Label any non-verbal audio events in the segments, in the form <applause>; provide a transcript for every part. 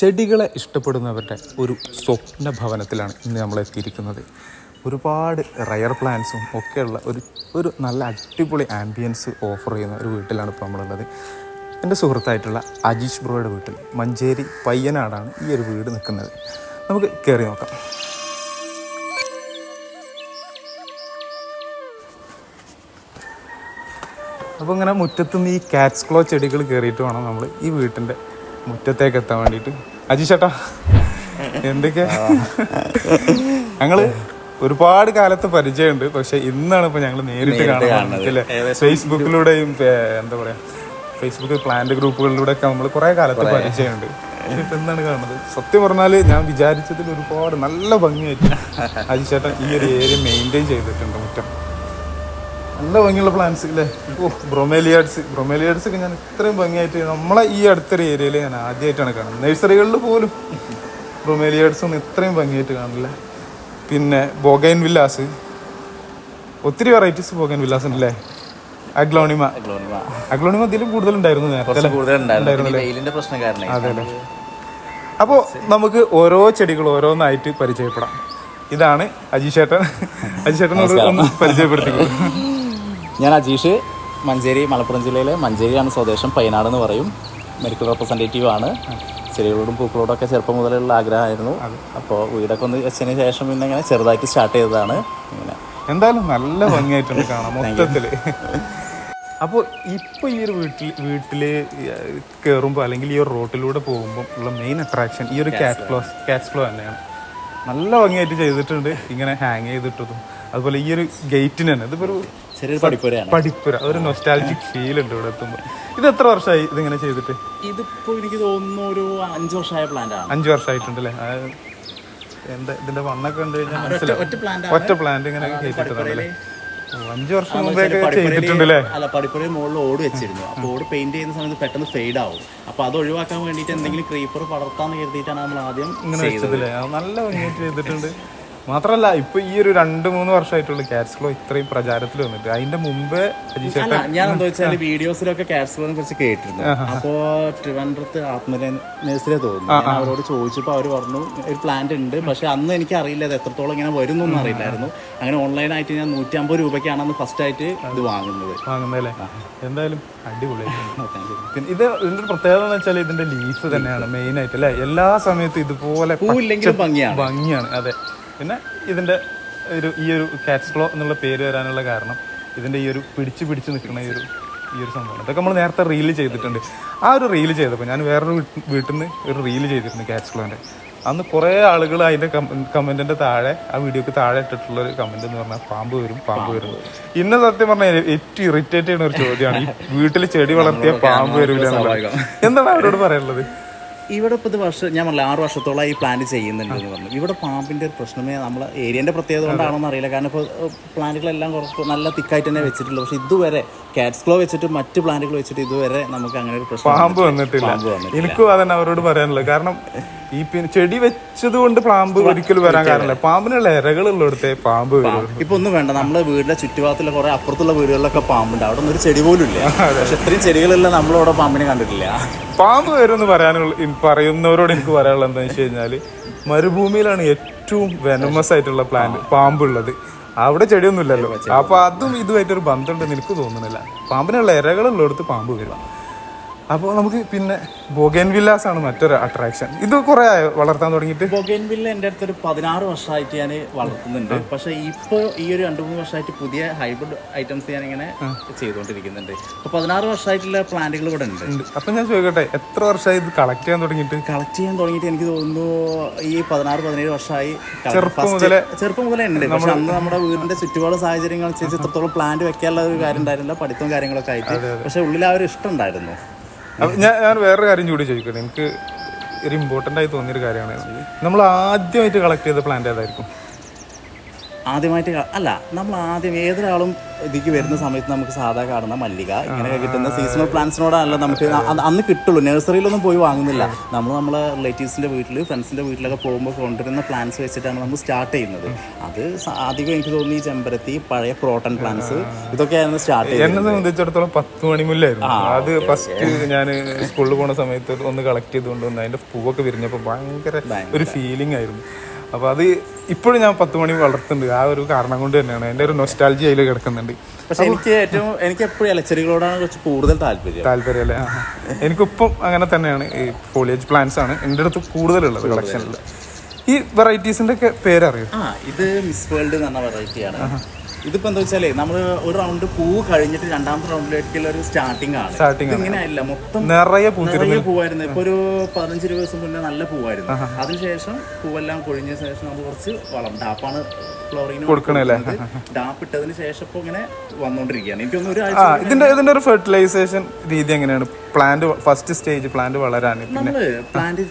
ചെടികളെ ഇഷ്ടപ്പെടുന്നവരുടെ ഒരു സ്വപ്ന ഭവനത്തിലാണ് ഇന്ന് നമ്മൾ എത്തിയിരിക്കുന്നത്. ഒരുപാട് റയർ പ്ലാന്റ്സും ഒക്കെയുള്ള ഒരു ഒരു നല്ല അടിപൊളി ആംബിയൻസ് ഓഫർ ചെയ്യുന്ന ഒരു വീട്ടിലാണ് ഇപ്പോൾ നമ്മളുള്ളത്. എന്റെ സുഹൃത്തായിട്ടുള്ള അജീഷ് ബ്രോയുടെ വീട്ടിൽ മഞ്ചേരി പയ്യനാടാണ് ഈ ഒരു വീട് നിൽക്കുന്നത്. നമുക്ക് കയറി നോക്കാം. അപ്പോൾ ഇങ്ങനെ മുറ്റത്തുനിന്ന് ഈ കാറ്റ്സ് ക്ലോ ചെടികൾ കയറിയിട്ട് വേണം നമ്മൾ ഈ വീട്ടിന്റെ മുറ്റത്തേക്ക് എത്താൻ വേണ്ടിയിട്ട് അജിഷേട്ടാ എന്തൊക്കെയാ ഞങ്ങൾ ഒരുപാട് കാലത്ത് പരിചയമുണ്ട്. പക്ഷെ ഇന്നാണ് ഇപ്പൊ ഞങ്ങൾ നേരിട്ട് കാണുന്നത്. ഫേസ്ബുക്കിലൂടെയും എന്താ പറയാ ഫേസ്ബുക്ക് പ്ലാന്റ് ഗ്രൂപ്പുകളിലൂടെ ഒക്കെ നമ്മൾ കുറെ കാലത്ത് പരിചയമുണ്ട്. എന്നാണ് എന്താണ് കാണുന്നത്? സത്യം പറഞ്ഞാൽ ഞാൻ വിചാരിച്ചതിൽ ഒരുപാട് നല്ല ഭംഗിയായിട്ട് അജിച്ചേട്ടൻ ഈ ഒരു ഏരിയ മെയിന്റെയിൻ ചെയ്തിട്ടുണ്ട് മുറ്റം. നല്ല ഭംഗിയുള്ള പ്ലാന്റ്സ് അല്ലേ ഓ ബ്രൊമേലിയാഡ്സ് ബ്രൊമേലിയാഡ്സ് ഒക്കെ ഞാൻ ഇത്രയും ഭംഗിയായിട്ട് നമ്മളെ ഈ അടുത്തൊരു ഏരിയയിൽ ഞാൻ ആദ്യമായിട്ടാണ് കാണുന്നത്. നഴ്സറികളിൽ പോലും ബ്രൊമേലിയാഡ്സ് ഒന്നും ഇത്രയും ഭംഗിയായിട്ട് കാണില്ല പിന്നെ ബോഗൈൻ വില്ലാസ് ഒത്തിരി വെറൈറ്റീസ് ബോഗൈൻ വില്ലാസ് ഉണ്ടല്ലേ? അഗ്ലോണിമ അഗ്ലോണിമ ഇതിലും കൂടുതലുണ്ടായിരുന്നു നേരത്തെ അതെ അല്ലേ. അപ്പോൾ നമുക്ക് ഓരോ ചെടികൾ ഓരോന്നായിട്ട് പരിചയപ്പെടാം. ഇതാണ് അജിഷേട്ടൻ അജീഷേട്ടനോട് ഒന്ന് പരിചയപ്പെടുത്തിക്കോളൂ ഞാൻ അജീഷ് മഞ്ചേരി മലപ്പുറം ജില്ലയിലെ മഞ്ചേരിയാണ് സ്വദേശം. പൈനാട് എന്ന് പറയും. മെഡിക്കൽ റെപ്രസെന്റേറ്റീവ് ആണ്. ചെടികളോടും പൂക്കളോടും ഒക്കെ ചെറുപ്പം മുതലുള്ള ആഗ്രഹമായിരുന്നു. അപ്പോൾ വീടൊക്കെ ഒന്ന് വെച്ചതിന് ശേഷം പിന്നെ ഇങ്ങനെ ചെറുതായിട്ട് സ്റ്റാർട്ട് ചെയ്തതാണ്. ഇങ്ങനെ. എന്തായാലും നല്ല ഭംഗിയായിട്ടുണ്ട് കാണാം മൊത്തത്തിൽ അപ്പോൾ ഇപ്പോൾ ഈ ഒരു വീട്ടിൽ വീട്ടിൽ കയറുമ്പോൾ അല്ലെങ്കിൽ ഈ ഒരു റോട്ടിലൂടെ പോകുമ്പോൾ ഉള്ള മെയിൻ അട്രാക്ഷൻ ഈ ഒരു ക്യാറ്റ് ക്ലോസ് ക്യാറ്റ് ഫ്ലോ തന്നെയാണ്. നല്ല ഭംഗിയായിട്ട് ചെയ്തിട്ടുണ്ട്. ഇങ്ങനെ ഹാങ് ചെയ്തിട്ടതും. അതുപോലെ ഈ ഒരു ഗേറ്റിന് തന്നെ ഇതിപ്പോൾ ഒരു ചെറിയൊരു പഠിപ്പുരയാണ് പഠിപ്പുര ഒരു നൊസ്റ്റാലജിക് ഫീൽ ഉണ്ട് ഇവിടെ എത്തുമ്പോൾ ഇത് എത്ര വർഷമായി ഇതിങ്ങനെ ചെയ്തിട്ട്? ഇതിപ്പോ എനിക്ക് തോന്നുന്നു ഒരു അഞ്ച് വർഷമായ പ്ലാന്റ് ആണ്. അഞ്ച് വർഷമായിട്ടുണ്ടല്ലേ? അത് എന്താ ഇതിന്റെ വണ്ണൊക്കെ കണ്ടു കഴിഞ്ഞാൽ മനസ്സിലാവും. ഒറ്റ പ്ലാന്റ് ഇങ്ങനെ കേട്ടിട്ടുണ്ടല്ലേ അഞ്ച് വർഷം മുമ്പേ ചെയ്തിട്ടുണ്ടല്ലേ? അല്ല പടിപ്പുരയിൽ മുകളിൽ ഓട് വെച്ചിരുന്നു. അപ്പോൾ ഓട് പെയിന്റ് ചെയ്യുന്ന സമയത്ത് പെട്ടെന്ന് ഫെയ്ഡ് ആവും. അപ്പോൾ അത് ഒഴിവാക്കാൻ വേണ്ടിയിട്ട് എന്തെങ്കിലും ക്രീപ്പർ പടർത്താന്ന് കരുതിയിട്ടാണ് നമ്മൾ ആദ്യം ഇങ്ങനെ വെച്ചതല്ലേ? നല്ല ഭംഗിയായിട്ട് ചെയ്തിട്ടുണ്ട്. മാത്രല്ല ഇപ്പൊ ഈ ഒരു രണ്ട് മൂന്ന് വർഷമായിട്ടുള്ള കാറ്റ്സ്ലോ ഇത്രയും പ്രചാരത്തിൽ വന്നിട്ട്. അതിന്റെ മുമ്പേ അല്ല ഞാൻ എന്താ വെച്ചാൽ വീഡിയോസിലൊക്കെ കാറ്റ്സ്ലോനെ കുറിച്ച് കേട്ടിരുന്നു. അപ്പോ ട്രിവാൻഡ്രത്ത് ആത്മല നഴ്സറിയെ തോന്നുന്നു ഞാൻ അവരോട് ചോദിച്ചപ്പോൾ അവർ പറഞ്ഞു ഒരു പ്ലാന്റ് ഉണ്ട് പക്ഷെ അന്ന് എനിക്ക് അറിയില്ല അത് എത്രത്തോളം ഇങ്ങനെ വരുന്നു എന്ന് അറിയില്ലായിരുന്നു. അങ്ങനെ ഓൺലൈനായിട്ട് ഞാൻ നൂറ്റി അമ്പത് രൂപയ്ക്കാണ് അന്ന് ഫസ്റ്റ് ആയിട്ട് ഇത് വാങ്ങുന്നത്. വാങ്ങുന്നല്ലേ എന്തായാലും അടിപൊളി <laughs> ഇത് ഇതിന്റെ പ്രത്യേകത എന്ന് വെച്ചാൽ ഇതിന്റെ ലീഫ് തന്നെയാണ് മെയിൻ ആയിട്ട് അല്ലേ? എല്ലാ സമയത്തും ഇതുപോലെ ഭംഗിയാണ്. അതെ. പിന്നെ ഇതിന്റെ ഒരു ഈ ഒരു കാറ്റ്സ് ക്ലോ എന്നുള്ള പേര് വരാനുള്ള കാരണം ഇതിന്റെ ഈ ഒരു പിടിച്ച് പിടിച്ച് നിൽക്കുന്ന ഈ ഒരു ഈ ഒരു സംഭവം ഇതൊക്കെ നമ്മൾ നേരത്തെ റീൽ ചെയ്തിട്ടുണ്ട്. ആ ഒരു റീൽ ചെയ്തപ്പോൾ ഞാൻ വേറൊരു വീട്ട് വീട്ടിൽ നിന്ന് ഒരു റീൽ ചെയ്തിരുന്നു കാറ്റ്സ് ക്ലോന്റെ അന്ന് കുറേ ആളുകൾ അതിന്റെ കമന്റിന്റെ താഴെ ആ വീഡിയോക്ക് താഴെ ഇട്ടിട്ടുള്ള ഒരു കമന്റ് എന്ന് പറഞ്ഞാൽ പാമ്പ് വരും പാമ്പ് വരും. ഇന്ന സത്യം പറഞ്ഞാൽ ഏറ്റവും ഇറിറ്റേറ്റ് ചെയ്യുന്ന ഒരു ചോദ്യമാണ്. ഈ വീട്ടിൽ ചെടി വളർത്തിയ പാമ്പ് വരില്ല എന്നുള്ളത്. എന്താണ് അവരോട് പറയാനുള്ളത്? ഇവിടെ ഇപ്പോൾ ഇത് വർഷം ഞാൻ പറഞ്ഞില്ല ആറ് വർഷത്തോളം ഈ പ്ലാന്റ് ചെയ്യുന്നുണ്ടെന്ന് പറഞ്ഞു. ഇവിടെ പാമ്പിന്റെ ഒരു പ്രശ്നമേ നമ്മളെ ഏരിയന്റെ പ്രത്യേകത കൊണ്ടാണോ എന്ന് അറിയില്ല. കാരണം ഇപ്പോൾ പ്ലാന്റുകളെല്ലാം കുറച്ച് നല്ല തിക്കായിട്ട് തന്നെ വെച്ചിട്ടുള്ളൂ. പക്ഷെ ഇതുവരെ കാറ്റ്സ് ക്ലോ വെച്ചിട്ട് മറ്റ് പ്ലാന്റുകൾ വെച്ചിട്ട് ഇതുവരെ നമുക്ക് അങ്ങനെ ഒരു പ്രശ്നം പാമ്പ് വന്നിട്ടില്ല. എനിക്കും അതന്നെ അവരോട് പറയാനുള്ളത്. കാരണം ഈ പിന്നെ ചെടി വെച്ചത് കൊണ്ട് പാമ്പ് ഒരിക്കലും വരാൻ കാരണമില്ല. പാമ്പിനുള്ള ഇരകളുള്ളിടത്തെ പാമ്പ് വരും. ഇപ്പൊ ഒന്നും വേണ്ട. നമ്മളെ വീടിന്റെ ചുറ്റുഭാഗത്തുള്ള കുറെ അപ്പുറത്തുള്ള വീടുകളിലൊക്കെ പാമ്പുണ്ട്. അവിടെ ഒന്നും ഒരു ചെടി പോലും ഇല്ല. പക്ഷെ ഇത്രയും ചെടികളെല്ലാം നമ്മളവിടെ പാമ്പിനെ കണ്ടിട്ടില്ല. പാമ്പ് വരുമെന്ന് പറയാനുള്ള പറയുന്നവരോട് എനിക്ക് പറയാനുള്ളത് എന്താണെന്ന് വെച്ച് കഴിഞ്ഞാൽ മരുഭൂമിയിലാണ് ഏറ്റവും വെനമസ് ആയിട്ടുള്ള പ്ലാന്റ് പാമ്പുള്ളത്. അവിടെ ചെടിയൊന്നും ഇല്ലല്ലോ അപ്പൊ അതും ഇതുമായിട്ടൊരു ബന്ധമുണ്ടെന്ന് എനിക്ക് തോന്നുന്നില്ല. പാമ്പിനുള്ള ഇരകളുള്ളിടത്ത് പാമ്പ് വരും. അപ്പോൾ നമുക്ക് പിന്നെ ബൊഗേൻ വില്ലാസ് ആണ് മറ്റൊരു അട്രാക്ഷൻ ഇത് കുറെ ആയോ? വളർത്താൻ തുടങ്ങിയിട്ട്? ബൊഗൈൻവില്ല എന്റെ അടുത്തൊരു പതിനാറ് വർഷമായിട്ട് ഞാൻ വളർത്തുന്നുണ്ട്. പക്ഷെ ഇപ്പോൾ ഈ ഒരു രണ്ട് മൂന്ന് വർഷമായിട്ട് പുതിയ ഹൈബ്രിഡ് ഐറ്റംസ് ഞാൻ ഇങ്ങനെ ചെയ്തുകൊണ്ടിരിക്കുന്നുണ്ട്. അപ്പോൾ പതിനാറ് വർഷമായിട്ടുള്ള പ്ലാന്റുകൾ ഇവിടെ ഉണ്ട്. അപ്പം ഞാൻ ചോദിക്കട്ടെ എത്ര വർഷമായി ഇത് കളക്ട് ചെയ്യാൻ തുടങ്ങിയിട്ട്? കളക്ട് ചെയ്യാൻ തുടങ്ങിയിട്ട് എനിക്ക് തോന്നുന്നു ഈ പതിനാറ് പതിനേഴ് വർഷമായി ചെറുപ്പം മുതലേ- ചെറുപ്പം മുതലേ ഉണ്ട്. പക്ഷെ അന്ന് നമ്മുടെ വീടിന്റെ ചുറ്റുപാട് സാഹചര്യങ്ങൾ അനുസരിച്ച് ഇത്രത്തോളം പ്ലാന്റ് വെക്കാനുള്ള ഒരു കാര്യം ഉണ്ടായിരുന്നില്ല പഠിത്തവും കാര്യങ്ങളൊക്കെ ആയിട്ട്. പക്ഷെ ഉള്ളിൽ ആ ഒരു ഇഷ്ടം ഉണ്ടായിരുന്നു. ഞാൻ ഞാൻ വേറൊരു കാര്യം കൂടി ചോദിക്കട്ടെ? എനിക്ക് ഒരു ഇമ്പോർട്ടന്റ് ആയി തോന്നിയൊരു കാര്യമാണ്. നമ്മൾ ആദ്യമായിട്ട് കളക്ട് ചെയ്ത പ്ലാന്റ് ഏതായിരിക്കും? ആദ്യമായിട്ട് അല്ല നമ്മൾ ആദ്യം ഏതൊരാളും ഇതിക്ക് വരുന്ന സമയത്ത് നമുക്ക് സാധാ കാണുന്ന മല്ലിക ഇങ്ങനെ കിട്ടുന്ന സീസണൽ പ്ലാന്റ്സിനോടാണല്ലോ നമുക്ക് അന്ന് കിട്ടുള്ളൂ. നഴ്സറിയിലൊന്നും പോയി വാങ്ങുന്നില്ല. നമ്മൾ നമ്മളെ റിലേറ്റീവ്സിന്റെ വീട്ടിൽ ഫ്രണ്ട്സിന്റെ വീട്ടിലൊക്കെ പോകുമ്പോൾ കൊണ്ടുവരുന്ന പ്ലാന്റ്സ് വെച്ചിട്ടാണ് നമ്മൾ സ്റ്റാർട്ട് ചെയ്യുന്നത്. അത് അധികം എനിക്ക് തോന്നുന്നു ഈ ചെമ്പരത്തി പഴയ ക്രോട്ടൺ പ്ലാന്റ്സ് ഇതൊക്കെയായിരുന്നു സ്റ്റാർട്ട് ചെയ്യുന്നത് എന്നെ സംബന്ധിച്ചിടത്തോളം പത്ത് മണിമുല്ലായിരുന്നു. അത് ഫസ്റ്റ് ഞാൻ സ്കൂളിൽ പോണ സമയത്ത് ഒന്ന് കളക്ട് ചെയ്തുകൊണ്ട് വന്ന് അതിന്റെ പൂവൊക്കെ വിരിഞ്ഞപ്പോൾ ഭയങ്കര ഒരു ഫീലിംഗ് ആയിരുന്നു. അപ്പൊ അത് ഇപ്പോഴും ഞാൻ പത്ത് മണി വളർത്തുന്നുണ്ട്. ആ ഒരു കാരണം കൊണ്ട് തന്നെയാണ്. എന്റെ ഒരു നൊസ്റ്റാലജി അതിൽ കിടക്കുന്നുണ്ട്. പക്ഷെ എനിക്ക് ഏറ്റവും എനിക്ക് എപ്പോഴും ഇലച്ചെടികളോടാണ് കുറച്ച് കൂടുതൽ താല്പര്യം. താല്പര്യം അല്ലേ. എനിക്കിപ്പം അങ്ങനെ തന്നെയാണ്. ഈ ഫോളിയേജ് പ്ലാന്റ്സ് ആണ് എന്റെ അടുത്ത് കൂടുതലുള്ളത് കളക്ഷനിൽ ഈ വെറൈറ്റീസിന്റെ ഒക്കെ പേരറിയോ? ആ ഇത് മിസ് വേൾഡ് എന്ന് പറഞ്ഞ വെറൈറ്റിയാണ് ഇതിപ്പോ എന്താ വെച്ചാലേ നമ്മൾ ഒരു റൗണ്ട് പൂ കഴിഞ്ഞിട്ട് രണ്ടാമത്തെ റൗണ്ടിലേക്കുള്ള ഒരു സ്റ്റാർട്ടിംഗ് ആണ്. സ്റ്റാർട്ടിംഗ് ഇങ്ങനെയല്ല മൊത്തം നിറയെ നിറയെ പൂവായിരുന്നു. ഇപ്പൊ ഒരു പതിനഞ്ച് ഇരുപത് ദിവസം മുന്നേ നല്ല പൂവായിരുന്നു. അതിനുശേഷം പൂവെല്ലാം കൊഴിഞ്ഞ ശേഷം നമ്മൾ കുറച്ച് വളം ഡാപ്പാണ് ഫ്ലോറിന് കൊടുക്കണല്ലേ? ഡാപ്പ് ഇട്ടതിന് ശേഷം ഇപ്പൊ ഇങ്ങനെ വന്നോണ്ടിരിക്കുകയാണ്. എനിക്കൊന്നും ഒരു ഇതിന്റെ ഇതിന്റെ ഒരു ഫെർട്ടിലൈസേഷൻ രീതി എങ്ങനെയാണ്? പ്ലാന്റ് ഫസ്റ്റ് സ്റ്റേജ് പ്ലാന്റ് വളരാൻ പിന്നെ നമ്മൾ പ്ലാന്റ്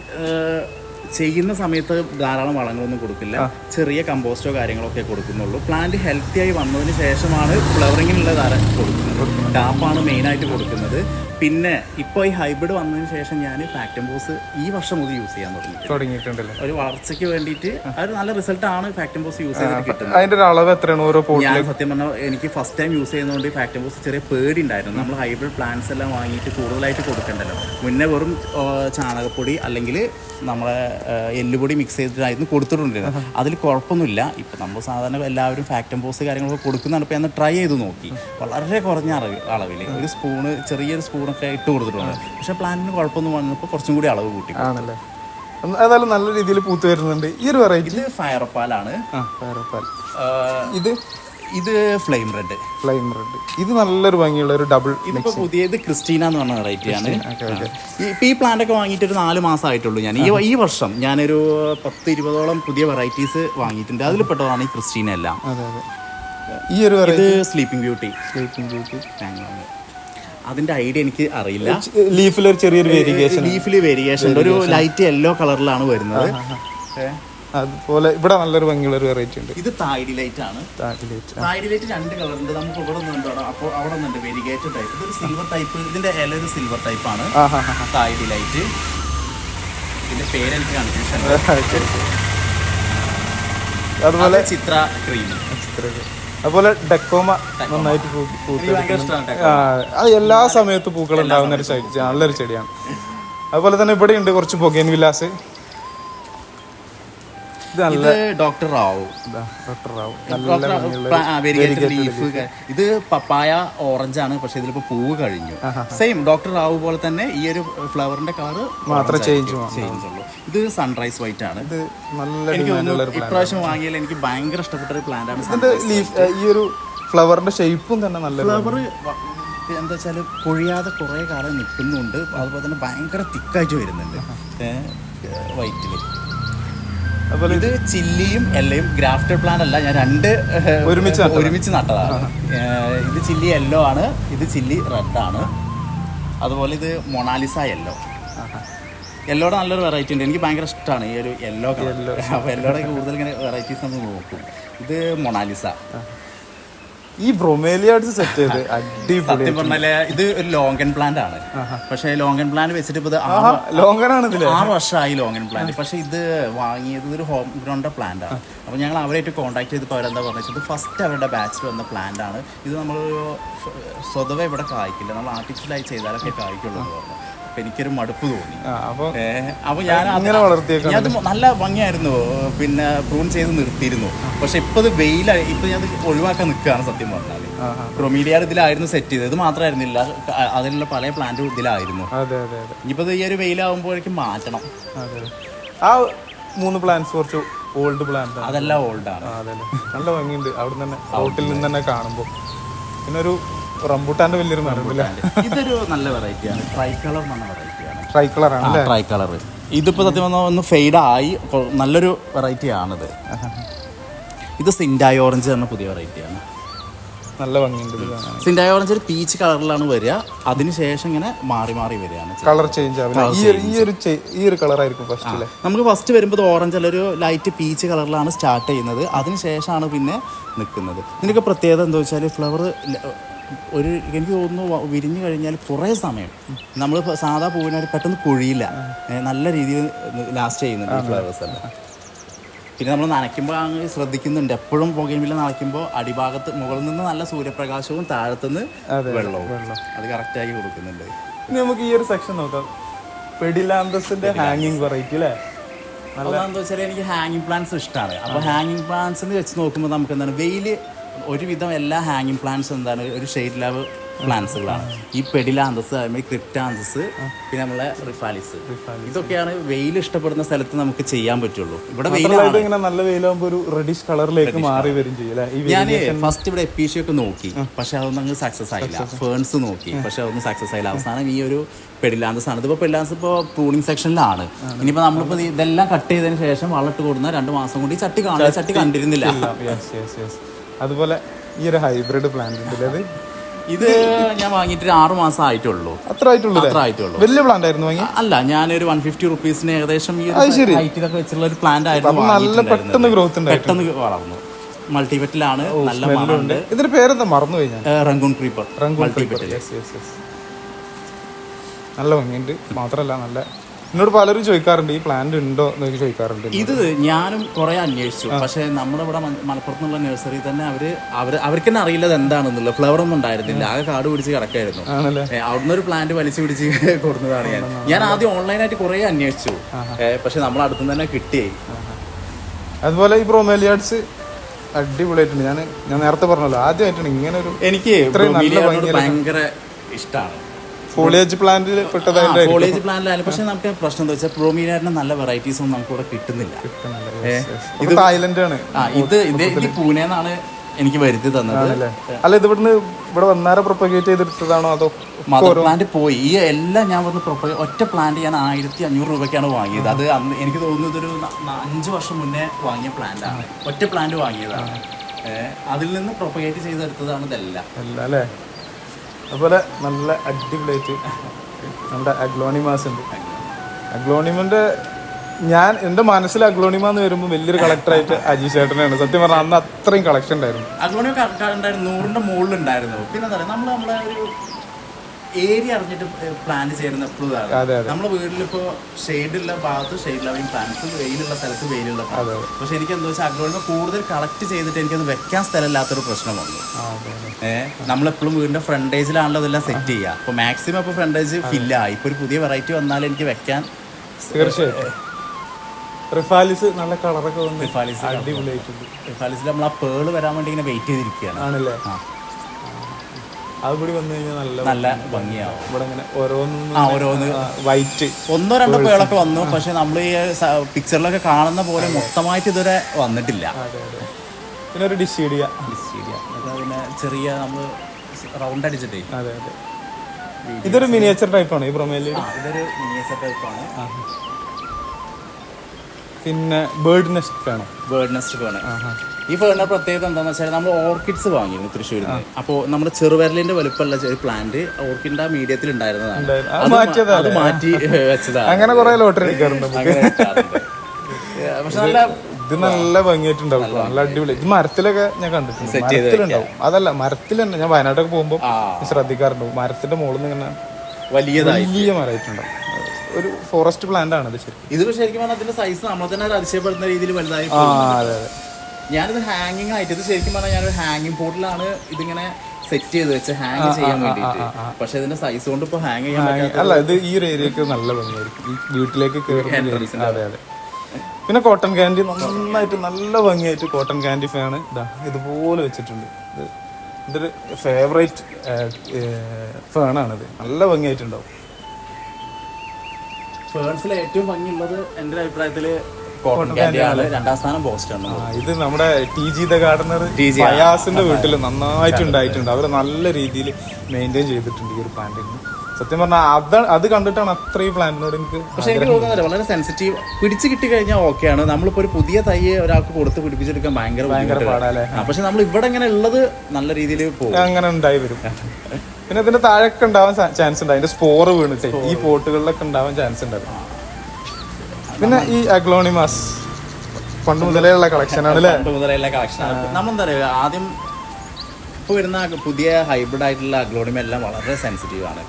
ചെയ്യുന്ന സമയത്ത് ധാരാളം വളങ്ങളൊന്നും കൊടുക്കില്ല. ചെറിയ കമ്പോസ്റ്റോ കാര്യങ്ങളൊക്കെ കൊടുക്കുന്നുള്ളൂ. പ്ലാന്റ് ഹെൽത്തി ആയി വന്നതിന് ശേഷമാണ് ഫ്ലവറിങ്ങിനുള്ള ധാരാളം കൊടുക്കുന്നത്. ടാപ്പാണ് മെയിനായിട്ട് കൊടുക്കുന്നത്. പിന്നെ ഇപ്പോൾ ഈ ഹൈബ്രിഡ് വന്നതിന് ശേഷം ഞാൻ ഫാക്ടംബോസ് ഈ വർഷം മുതൽ യൂസ് ചെയ്യാൻ തുടങ്ങി. തുടങ്ങിയിട്ടുണ്ടല്ലേ? ഒരു വളർച്ചയ്ക്ക് വേണ്ടിയിട്ട് അത് നല്ല റിസൾട്ട് ആണ് ഫാക്ടംബോസ് യൂസ് ചെയ്തിട്ട് കിട്ടുന്നത്. അതിന്റെ ഒരു അളവ് എത്രയാണ് ഓരോ ഞാൻ സത്യം പറഞ്ഞാൽ എനിക്ക് ഫസ്റ്റ് ടൈം യൂസ് ചെയ്യുന്നതുകൊണ്ട് ഫാക്ടംബോസ് ചെറിയ പേടി ഉണ്ടായിരുന്നു. നമ്മൾ ഹൈബ്രിഡ് പ്ലാന്റ്സ് എല്ലാം വാങ്ങിയിട്ട് കൂടുതലായിട്ട് കൊടുക്കണ്ടല്ലോ. മുന്നേ വെറും ചാണകപ്പൊടി അല്ലെങ്കിൽ നമ്മളെ എല്ലുപൊടി മിക്സ് ചെയ്തിട്ടായിരുന്നു കൊടുത്തിട്ടുണ്ടായിരുന്നത്. അതിൽ കുഴപ്പമൊന്നുമില്ല. ഇപ്പം നമ്മൾ സാധാരണ എല്ലാവരും ഫാക്ടംബോസ് കാര്യങ്ങളൊക്കെ കൊടുക്കുന്നതാണ്. ഇപ്പം ഞാൻ ട്രൈ ചെയ്ത് നോക്കി. വളരെ കുറഞ്ഞ അളവ് അളവിൽ ഒരു സ്പൂണ് ചെറിയൊരു സ്പൂണൊക്കെ ഇട്ട് കൊടുത്തിട്ടുണ്ട്. പക്ഷെ പ്ലാന്റിന് കുഴപ്പമൊന്നും വന്നപ്പോൾ കുറച്ചും കൂടി അളവ് കൂട്ടി. ആണല്ലേ? ഏതായാലും നല്ല രീതിയിൽ പൂത്ത് വരുന്നുണ്ട്. ഈ ഒരു വെറൈറ്റി ഇത് ആ, ഇത്? ഇത് ഫ്ലെയിം റെഡ്. Flame red. ഇത് നല്ലൊരു ഭംഗിയുള്ള ഒരു ഡബിൾ ഇതിപ്പോ പുതിയത് ക്രിസ്റ്റീന എന്ന് പറഞ്ഞ വെറൈറ്റി ആണ്. ഇപ്പൊ ഈ പ്ലാന്റ് ഒക്കെ വാങ്ങിയിട്ട് ഒരു നാല് മാസം ആയിട്ടുള്ളൂ ഞാൻ. ഈ ഈ വർഷം ഞാനൊരു പത്ത് ഇരുപതോളം പുതിയ വെറൈറ്റീസ് വാങ്ങിയിട്ടുണ്ട്. അതിൽ പെട്ടതാണ് ഈ ക്രിസ്റ്റീന എല്ലാം. അതെ അതെ. ഈ ഒരു ഇത് സ്ലീപ്പിംഗ് ബ്യൂട്ടി സ്ലീപ്പിംഗ് ബ്യൂട്ടി അതിന്റെ ഐഡിയ എനിക്ക് അറിയില്ല. ലീഫിൽ ഒരു ചെറിയൊരു വേരിയേഷൻ ലീഫിൽ വേരിയേഷൻ ഉണ്ട് ഒരു ലൈറ്റ് യെല്ലോ കളറിലാണ് വരുന്നത്. അതുപോലെ ഇവിടെ നല്ലൊരു ഭംഗിയുള്ള ഒരു വെറൈറ്റി ഉണ്ട്. ഇത് തായ്ഡി ലൈറ്റ് ആണ്. തായ്ഡി ലൈറ്റ് തായ്ഡി ലൈറ്റ് രണ്ട് കളർ ഉണ്ട്. നമുക്ക് ഇവിടെ ഒന്നുണ്ടോ അപ്പോൾ അവിടെ ഒന്നുണ്ട് വെരിഗേറ്റഡ് ടൈപ്പ് ഇതൊരു സിൽവർ ടൈപ്പ് ഇതിന്റെ ഇല ഒരു സിൽവർ ടൈപ്പ് ആണ്. ആ ഹാ ഹാ തായ് ഡിലൈറ്റ് ഇതിന്റെ പേര് എനിക്ക് കൺഫ്യൂഷൻ അതുപോലെ ചിത്ര ക്രീം അതുപോലെ ഡെക്കോമ നന്നായിട്ട് അത് എല്ലാ സമയത്തും പൂക്കൾ ഉണ്ടാകുന്ന ഒരു ചെടി നല്ലൊരു ചെടിയാണ്. അതുപോലെ തന്നെ ഇവിടെ ഉണ്ട് കുറച്ച് പൊഗേൻ വിലാസ്. ഇത് ഡോക്ടർ റാവു. ഡോക്ടർ റാവു. നല്ല ഭംഗിയുള്ള വെരിഗേറ്റഡ് ലീഫ് ഇത് പപ്പായ ഓറഞ്ച് ആണ് പക്ഷെ ഇതിലിപ്പോ പൂവ് കഴിഞ്ഞു. സെയിം ഡോക്ടർ റാവു പോലെ തന്നെ ഈ ഒരു ഫ്ലവറിന്റെ കളർ മാത്രം ചേഞ്ച് ചേഞ്ച് ഉള്ളൂ. ഇത് സൺറൈസ് വൈറ്റ് ആണ്. എനിക്ക് തോന്നുന്നു ഇപ്രാവശ്യം വാങ്ങിയാൽ എനിക്ക് ഭയങ്കര ഇഷ്ടപ്പെട്ട ഒരു പ്ലാന്റ് ആണ് ലീഫ് ഈ ഒരു ഫ്ലവറിന്റെ ഷേപ്പും തന്നെ നല്ല ഫ്ലവർ എന്താ വെച്ചാൽ കൊഴിയാതെ കുറേ കാലം നിൽക്കുന്നുണ്ട്. അതുപോലെ തന്നെ ഭയങ്കര തിക്കായിട്ട് വരുന്നുണ്ട്. വൈറ്റിൽ അതുപോലെ ഇത് ചില്ലിയും എല്ലയും ഗ്രാഫ്റ്റഡ് പ്ലാന്റ് അല്ല ഞാൻ രണ്ട് ഒരുമിച്ച് ഒരുമിച്ച് നട്ടതാണ്. ഇത് ചില്ലി യെല്ലോ ആണ് ഇത് ചില്ലി റെഡ് ആണ്. അതുപോലെ ഇത് മൊണാലിസ യെല്ലോ യെല്ലോടെ നല്ലൊരു വെറൈറ്റി ഉണ്ട്. എനിക്ക് ഭയങ്കര ഇഷ്ടമാണ് ഈ ഒരു യെല്ലോ കളർ അപ്പോൾ യെല്ലോടെ കൂടുതൽ ഇങ്ങനെ വെറൈറ്റീസ് നമ്മൾ നോക്കും. ഇത് മൊണാലിസ. ഈ ബ്രൊമേലിയാഡ്സ് സെറ്റ് ചെയ്ത്. <laughs> അടിപൊളി പറഞ്ഞാൽ ഇത് ഒരു ലോങ്കൻ പ്ലാന്റ് ആണ്. പക്ഷേ ലോങ്കൻ പ്ലാന്റ് വെച്ചിട്ട് ഇപ്പൊ ലോങ്ങനാണ് ഇതിൽ. ആറ് വർഷമായി ലോങ്ങൻ പ്ലാന്റ് പക്ഷേ ഇത് വാങ്ങിയത് ഒരു ഹോം ഗ്രൗണ്ട് പ്ലാന്റ് ആണ്. അപ്പോൾ ഞങ്ങൾ അവരായിട്ട് കോൺടാക്ട് ചെയ്തപ്പോൾ അവരെന്താ പറഞ്ഞത്? ഇത് ഫസ്റ്റ് അവരുടെ ബാച്ചിൽ വന്ന പ്ലാന്റ് ആണ്. ഇത് നമ്മൾ സ്വതവേ ഇവിടെ കായ്ക്കില്ല. നമ്മൾ ആർട്ടിഫിഷ്യലായി ചെയ്താലൊക്കെ കായ്ക്കുള്ളൂ എന്ന് എനിക്കൊരു മടുപ്പ് തോന്നി. അപ്പോൾ അപ്പൊ ഞാൻ അങ്ങനെ വളർത്തിയ അത് നല്ല ഭംഗിയായിരുന്നു. പിന്നെ പ്രൂൺ ചെയ്ത് നിർത്തിയിരുന്നു. പക്ഷെ ഇപ്പൊ ഇത് വെയിലായി ഇപ്പൊ ഞാൻ ഒഴിവാക്കാൻ നിൽക്കുകയാണ് സത്യം പറഞ്ഞാൽ പ്രൊമീഡിയാർ ഇതിലായിരുന്നു സെറ്റ് ചെയ്തത്. ഇത് മാത്രമായിരുന്നില്ല അതിലുള്ള പല പ്ലാന്റും ഇതിലായിരുന്നു. ഇനിയിപ്പോ ഈ ഒരു വെയിലാവുമ്പോഴേക്കും മാറ്റണം. ആ മൂന്ന് പ്ലാന്റ്സ് കുറച്ച് ഓൾഡ് പ്ലാന്റ് അതെല്ലാം ഓൾഡാണ് നല്ല ഭംഗിയുണ്ട്. അവിടെ തന്നെ റോട്ടിൽ നിന്ന് തന്നെ കാണുമ്പോൾ പിന്നെ ഒരു റംബൂട്ടാന്റെ വലിയൊരു മരമില്ല ഇതൊരു നല്ല വെറൈറ്റിയാണ് ട്രൈ കളർ എന്ന് പറഞ്ഞ വെറൈറ്റിയാണ് ട്രൈ കളർ ആണ് ട്രൈ കളർ ഇതിപ്പോ സത്യം പറഞ്ഞാൽ ഒന്ന് ഫെയ്ഡ് ആയി. നല്ലൊരു വെറൈറ്റി ആണിത്. ഇത് സിൻഡായി ഓറഞ്ച് എന്ന പുതിയ വെറൈറ്റിയാണ് നല്ല ഭംഗിയുണ്ട് ഇത് കാണാൻ. സിൻഡായ ഓറഞ്ച് ഒരു പീച്ച് കളറിലാണ് വരിക. അതിനുശേഷം ഇങ്ങനെ മാറി മാറി വരികയാണ്. കളർ ചേഞ്ച് ആവില്ല ഈ ഒരു ഈ ഒരു ചെ- ഈ ഒരു കളറായിരിക്കും ഫസ്റ്റ് അല്ലേ നമുക്ക് ഫസ്റ്റ് വരുമ്പോൾ ഓറഞ്ച് അല്ല ഒരു ലൈറ്റ് പീച്ച് കളറിലാണ് സ്റ്റാർട്ട് ചെയ്യുന്നത്. അതിനുശേഷമാണ് പിന്നെ നിൽക്കുന്നത്. ഇതിനൊക്കെ പ്രത്യേകത എന്താ വെച്ചാൽ ഫ്ലവർ ഒരു എനിക്ക് തോന്നുന്നു വ- വിരിഞ്ഞു കഴിഞ്ഞാൽ കുറേ സമയം നമ്മൾ സാധാ പൂവിനായിട്ട് പെട്ടെന്ന് കൊഴിയില്ല. ഏ, നല്ല രീതിയിൽ ലാസ്റ്റ് ചെയ്യുന്നുണ്ട് ഈ ഫ്ലവേഴ്സ് എല്ലാം. പിന്നെ നമ്മൾ നനയ്ക്കുമ്പോൾ അങ്ങ് ശ്രദ്ധിക്കുന്നുണ്ട്. എപ്പോഴും പുകയുമില്ല നനയ്ക്കുമ്പോൾ അടിഭാഗത്ത് മുകളിൽ നിന്ന് നല്ല സൂര്യപ്രകാശവും താഴത്തുനിന്ന് വെള്ളവും. അത് കറക്റ്റാക്കി കൊടുക്കുന്നുണ്ട്. ഇനി നമുക്ക് ഈ ഒരു സെക്ഷൻ നോക്കാം. പെഡിലാന്തസിന്റെ ഹാങ്ങിങ് വെറൈറ്റി അല്ലേ? ഒന്നാമെന്ന് വെച്ചാൽ എനിക്ക് ഹാങ്ങിങ് പ്ലാന്റ്സ് ഇഷ്ടമാണ് അപ്പോൾ ഹാങ്ങിങ് പ്ലാന്റ്സ് വെച്ച് നോക്കുമ്പോൾ നമുക്ക് എന്താണ് വെയിൽ ഒരുവിധം എല്ലാ ഹാങ്ങിങ് പ്ലാന്റ്സ് എന്താണ്? ഒരു ഷെയ്ഡ് ലാവ് പ്ലാന്റ്സുകളാണ് ഈ പെഡിലാന്തസ് അതേമാതിരി ക്രിപ്റ്റാന്തസ് പിന്നെ നമ്മളെ റിഫാലിസ് ഇതൊക്കെയാണ് വെയിൽ ഇഷ്ടപ്പെടുന്ന സ്ഥലത്ത് നമുക്ക് ചെയ്യാൻ പറ്റുള്ളൂ. ഇവിടെ വെയിലാണ്. ഇങ്ങനെ നല്ല വെയിലാകുമ്പോൾ ഒരു റെഡിഷ് കളറിലേക്ക് മാറി വരും ചെയ്യും ഞാൻ ഫസ്റ്റ് ഇവിടെ എപ്പീഷി ഒക്കെ നോക്കി പക്ഷെ അതൊന്നും അങ്ങ് സക്സസ് ആയില്ല. ഫേൺസ് നോക്കി പക്ഷെ അതൊന്നും സക്സസ് ആയില്ല. അവസാനം ഈ ഒരു പെഡിലാന്തസ് ആണ് ഇതിപ്പോൾ പെഡിലാന്തസ് ഇപ്പോൾ പ്രൂണിങ് സെക്ഷനിലാണ് ഇനിയിപ്പോൾ നമ്മളിപ്പോൾ ഇതെല്ലാം കട്ട് ചെയ്തതിന് ശേഷം വളർട്ട് കൊടുന്ന രണ്ട് മാസം കൂടി ഈ ചട്ടി കാണാൻ ചട്ടി കണ്ടിരുന്നില്ല. അതുപോലെ ഈ ഒരു ഹൈബ്രിഡ് പ്ലാന്റ് ഇത് ഞാൻ വാങ്ങിയിട്ട് ഒരു ആറ് മാസം ആയിട്ടുള്ളൂ. അത്ര ആയിട്ടുള്ളൂ അത്ര ആയിട്ടുള്ളൂ. വലിയ പ്ലാന്റ് ആയിരുന്നു വാങ്ങി അല്ല ഞാനൊരു വൺ ഫിഫ്റ്റി റുപ്പീസിന് ഏകദേശം ഈ. ഹൈറ്റിലൊക്കെ വെച്ചുള്ള ഒരു പ്ലാന്റ് ആയിരുന്നു നല്ല പെട്ടെന്ന് ഗ്രോത്ത് പെട്ടെന്ന് വളർന്നു. മൾട്ടിപെറ്റിലാണ് നല്ല മണമുണ്ട്. ഇതിന്റെ പേരെന്താ? മറന്നു കഴിഞ്ഞാൽ റംഗൂൺ ക്രീപ്പർ റംഗൂൺ യെസ് നല്ല ഭംഗിയുണ്ട്. മാത്രല്ല നല്ല എന്നോട് പലരും ചോദിക്കാറുണ്ട് ഈ പ്ലാന്റ് ഉണ്ടോ? എന്നൊക്കെ ചോദിക്കാറുണ്ട് ഇത് ഞാനും കുറെ അന്വേഷിച്ചു. പക്ഷെ നമ്മുടെ ഇവിടെ മലപ്പുറത്തുനിന്നുള്ള നഴ്സറി തന്നെ അവർ അവർ അവർക്ക് തന്നെ അറിയില്ല എന്താണെന്നുള്ള ഫ്ലവർ ഒന്നും ഉണ്ടായിരുന്നില്ല. ആകെ കാട് പിടിച്ച് കിടക്കായിരുന്നു. അവിടുന്ന് ഒരു പ്ലാന്റ് വലിച്ചു പിടിച്ച് <laughs> കൊടുത്തതാണ് ഞാൻ. ഞാൻ ആദ്യം ഓൺലൈനായിട്ട് കുറെ അന്വേഷിച്ചു. പക്ഷെ നമ്മൾ അടുത്തുനിന്ന് തന്നെ കിട്ടിയേ അതുപോലെ ഈ ബ്രോമേലിയാഡ്സ് അടിപൊളിയായിട്ടുണ്ട്. ഞാൻ ഞാൻ നേരത്തെ പറഞ്ഞല്ലോ ആദ്യമായിട്ടാണ് ഇങ്ങനെ ഒരു എനിക്ക് ഭയങ്കര ഇഷ്ടമാണ് ഫോളിയേജ് പ്ലാന്റിൽ പെട്ടതായിട്ട് കോളേജ് പ്ലാനിലായാലും പക്ഷെ നമുക്ക് പ്രശ്നം എന്താ വെച്ചാൽ ബ്രോമീലിയറിന്റെ നല്ല വെറൈറ്റീസ് ഒന്നും നമുക്ക് ഇവിടെ കിട്ടുന്നില്ല. ഇത് തായ്ലൻഡ് ആണ് ആ ഇത് ഇത് പൂനെ എന്നാണ് എനിക്ക് വരുത്തി തന്നത്. അല്ലേ ഇത് ഇവിടുന്ന് ഇവിടെ വന്നാരെ പ്രൊപ്പഗേറ്റ് ചെയ്തെടുത്തതാണോ അതോ മദർ പ്ലാന്റ് പോയി. ഈ എല്ലാം ഞാൻ വന്ന് പ്രൊപ്പ ഒറ്റ പ്ലാന്റ് ഞാൻ ആയിരത്തി അഞ്ഞൂറ് രൂപയ്ക്കാണ് വാങ്ങിയത്. അത് അന്ന് എനിക്ക് തോന്നുന്നു ഇതൊരു ന- ന- അഞ്ച് വർഷം മുന്നേ വാങ്ങിയ പ്ലാന്റാണ് ഒറ്റ പ്ലാന്റ് വാങ്ങിയതാണ്. അതിൽ നിന്ന് പ്രൊപ്പഗേറ്റ് ചെയ്തെടുത്തതാണ് ഇതെല്ലാം. അല്ലേ? അതുപോലെ നല്ല അടിപൊളിയായിട്ട് നമ്മുടെ അഗ്ലോണിമാസ് ഉണ്ട് അഗ്ലോണിമന്റെ ഞാൻ എന്റെ മനസ്സിൽ അഗ്ലോണിമ എന്ന് വരുമ്പോൾ വലിയൊരു കളക്ടറായിട്ട് അജീഷ് ചേട്ടനാണ്. സത്യം പറഞ്ഞാൽ അന്ന് അത്രയും കളക്ഷൻ ഉണ്ടായിരുന്നു. അഗ്ലോണിമ ഉണ്ടായിരുന്നു നൂറിന്റെ മുകളിൽ ഉണ്ടായിരുന്നു പിന്നെ എന്താ പറയുക നമ്മൾ നമ്മളെ ഒരു ഏരിയ അറിഞ്ഞിട്ട് പ്ലാൻ ചെയ്യുന്ന എപ്പോഴും നമ്മുടെ വീട്ടിലിപ്പോ ഷെയ്ഡുള്ള ഭാഗത്ത് ഷെയ്ഡ് ലവിങ് പ്ലാന്റ്സ് വെയിലുള്ള സ്ഥലത്ത് വെയിലുള്ള. പക്ഷെ എനിക്ക് എന്താ വെച്ചാൽ അഗ്രോണിമ കൂടുതൽ കളക്ട് ചെയ്തിട്ട് എനിക്കത് വെക്കാൻ സ്ഥലമില്ലാത്തൊരു പ്രശ്നം വന്നു. ഏഹ് നമ്മളെപ്പോഴും വീടിന്റെ ഫ്രണ്ടേജിലാണല്ലോ ഇതെല്ലാം സെറ്റ് ചെയ്യുക. അപ്പൊ മാക്സിമം ഇപ്പൊ ഫ്രണ്ടേജ് ഫില്ല ഇപ്പൊ ഒരു പുതിയ വെറൈറ്റി വന്നാൽ എനിക്ക് വെക്കാൻ തീർച്ചയായിട്ടും. റിഫാലിസ് നല്ല കളറൊക്കെ വന്ന് റിഫാലിസ് അടിപൊളിയായിട്ടുണ്ട്. റിഫാലിസിൽ നമ്മൾ ആ പേൾ വരാൻ വേണ്ടി ഇങ്ങനെ വെയിറ്റ് ചെയ്തിരിക്കുകയാണ്. ആണല്ലേ. അത് കൂടി വന്നു കഴിഞ്ഞാൽ നല്ല നല്ല ഭംഗിയാവും. ഇവിടെ ഇങ്ങനെ ഓരോന്നും ആ ഓരോന്ന് വൈറ്റ് ഒന്നോ രണ്ടോ പേളൊക്കെ വന്നു പക്ഷെ നമ്മൾ ഈ പിക്ചറിലൊക്കെ കാണുന്ന പോലെ മൊത്തമായിട്ട് ഇതുവരെ വന്നിട്ടില്ല. പിന്നെ ഒരു ഡിഷീഡിയ പിന്നെ ചെറിയ നമ്മൾ റൗണ്ട് അടിച്ചിട്ടേ. അതെ അതെ. ഇതൊരു മിനിയേച്ചർ ടൈപ്പാണ് ഈ പ്രൊമേലി ഇതൊരു മിനിയേച്ചർ ടൈപ്പാണ് പിന്നെ ബേർഡ് നെസ്റ്റ് വേണം. ബേർഡ് നെസ്റ്റ് ഫേണ് ഈ ഫേണിന്റെ പ്രത്യേകത എന്താണെന്ന് വെച്ചാൽ നമ്മൾ ഓർക്കിഡ്സ് വാങ്ങിയിരുന്നു തൃശ്ശൂരിൽ നിന്ന് അപ്പോൾ നമ്മുടെ ചെറുവിരലിന്റെ വലുപ്പമുള്ള ഒരു പ്ലാന്റ് ഓർക്കിഡിന്റെ മീഡിയത്തിൽ ഉണ്ടായിരുന്നതാണ്. ഉണ്ടായിരുന്നു. അത് മാറ്റി വെച്ചതാണ്. അങ്ങനെ കുറെ ലോട്ടറി. പക്ഷെ നല്ല ഇത് നല്ല ഭംഗിയായിട്ടുണ്ടാവും നല്ല അടിപൊളി. ഇത് മരത്തിലൊക്കെ ഞാൻ കണ്ടിട്ടുണ്ട്. മരത്തിലുണ്ടാവും. അതല്ല മരത്തിൽ തന്നെ. ഞാൻ വയനാട്ടൊക്കെ പോകുമ്പോൾ ശ്രദ്ധിക്കാറുണ്ട്. മരത്തിന്റെ മുകളിൽ നിന്ന് ഇങ്ങനെ വലിയതായി വലിയ മരമായിട്ടുണ്ടാവും. ഒരു ഫോറസ്റ്റ് പ്ലാന്റ് ആണ് ഇത് ശരി ഇത് ശരിക്കും പറഞ്ഞാൽ അതിന്റെ സൈസ് നമ്മളെ തന്നെ അതിശയപ്പെടുന്ന രീതിയിൽ വലുതായി ആ അതെ അതെ. ഞാനിത് ഹാങ്ങിങ് ആയിട്ട് ഇത് ശരിക്കും പറഞ്ഞാൽ ഞാനൊരു ഹാങ്ങിങ് പോർട്ടിലാണ് ഇതിങ്ങനെ സെറ്റ് ചെയ്ത് വെച്ച് ഹാങ് ചെയ്യാൻ വേണ്ടിയിട്ട്. പക്ഷെ ഇതിന്റെ സൈസ് കൊണ്ട് ഇപ്പൊ ഹാങ് ചെയ്യാൻ അല്ല ഇത് ഈ ഒരു ഏരിയക്ക് നല്ല ഭംഗിയായിരിക്കും വീട്ടിലേക്ക് കയറുന്ന അതെ അതെ. പിന്നെ കോട്ടൺ ക്യാൻഡി നന്നായിട്ട് നല്ല ഭംഗിയായിട്ട് കോട്ടൺ ക്യാൻഡി ഫാണ് ഇതാ ഇതുപോലെ വെച്ചിട്ടുണ്ട്. ഇത് എന്റെ ഒരു ഫേവറേറ്റ് ഫേണാണിത് നല്ല ഭംഗിയായിട്ടുണ്ടാവും. ഫേൺസിൽ ഏറ്റവും ഭംഗിയുള്ളത് എന്റെ ആണ് രണ്ടാം സ്ഥാനം ഇത് നമ്മുടെ ടി ജി ദ ഗാർഡനർ ഫയാസിന്റെ വീട്ടിൽ നന്നായിട്ട് ഉണ്ടായിട്ടുണ്ട്. അവർ നല്ല രീതിയിൽ മെയിന്റെയിൻ ചെയ്തിട്ടുണ്ട് ഈ ഒരു പ്ലാന്റ് സത്യം പറഞ്ഞാൽ അത് അത് കണ്ടിട്ടാണ് അത്രയും പ്ലാന്റിനോട് എനിക്ക് പക്ഷെ എനിക്ക് തോന്നുന്നില്ല വളരെ സെൻസിറ്റീവ് പിടിച്ച് കിട്ടി കഴിഞ്ഞാൽ ഓക്കെയാണ് നമ്മളിപ്പോൾ ഒരു പുതിയ തൈ ഒരാൾക്ക് കൊടുത്ത് പിടിപ്പിച്ചെടുക്കാൻ ഭയങ്കര ഭയങ്കര. പാടാല്ലേ? പക്ഷെ നമ്മൾ ഇവിടെ ഇങ്ങനെ ഉള്ളത് നല്ല രീതിയിൽ പോകും. അങ്ങനെ ഉണ്ടായി വരും. പിന്നെ ഇതിന്റെ താഴെയൊക്കെ ഉണ്ടാവാൻ ചാൻസ് ഉണ്ട്. അതിന്റെ സ്പോർ വീണിട്ട്. ഈ പോട്ടുകളിലൊക്കെ ഉണ്ടാവാൻ ചാൻസ് ഉണ്ടാവും പിന്നെ ഈ അഗ്ലോണിമാസ് പണ്ട് മുതലേ ഉള്ള കളക്ഷൻ ആണ് പണ്ട് നമ്മളെന്താ പറയുക ആദ്യം ഇപ്പോൾ വരുന്ന പുതിയ ഹൈബ്രിഡ് ആയിട്ടുള്ള അഗ്ലോണിമ എല്ലാം വളരെ സെൻസിറ്റീവ് ആണ്.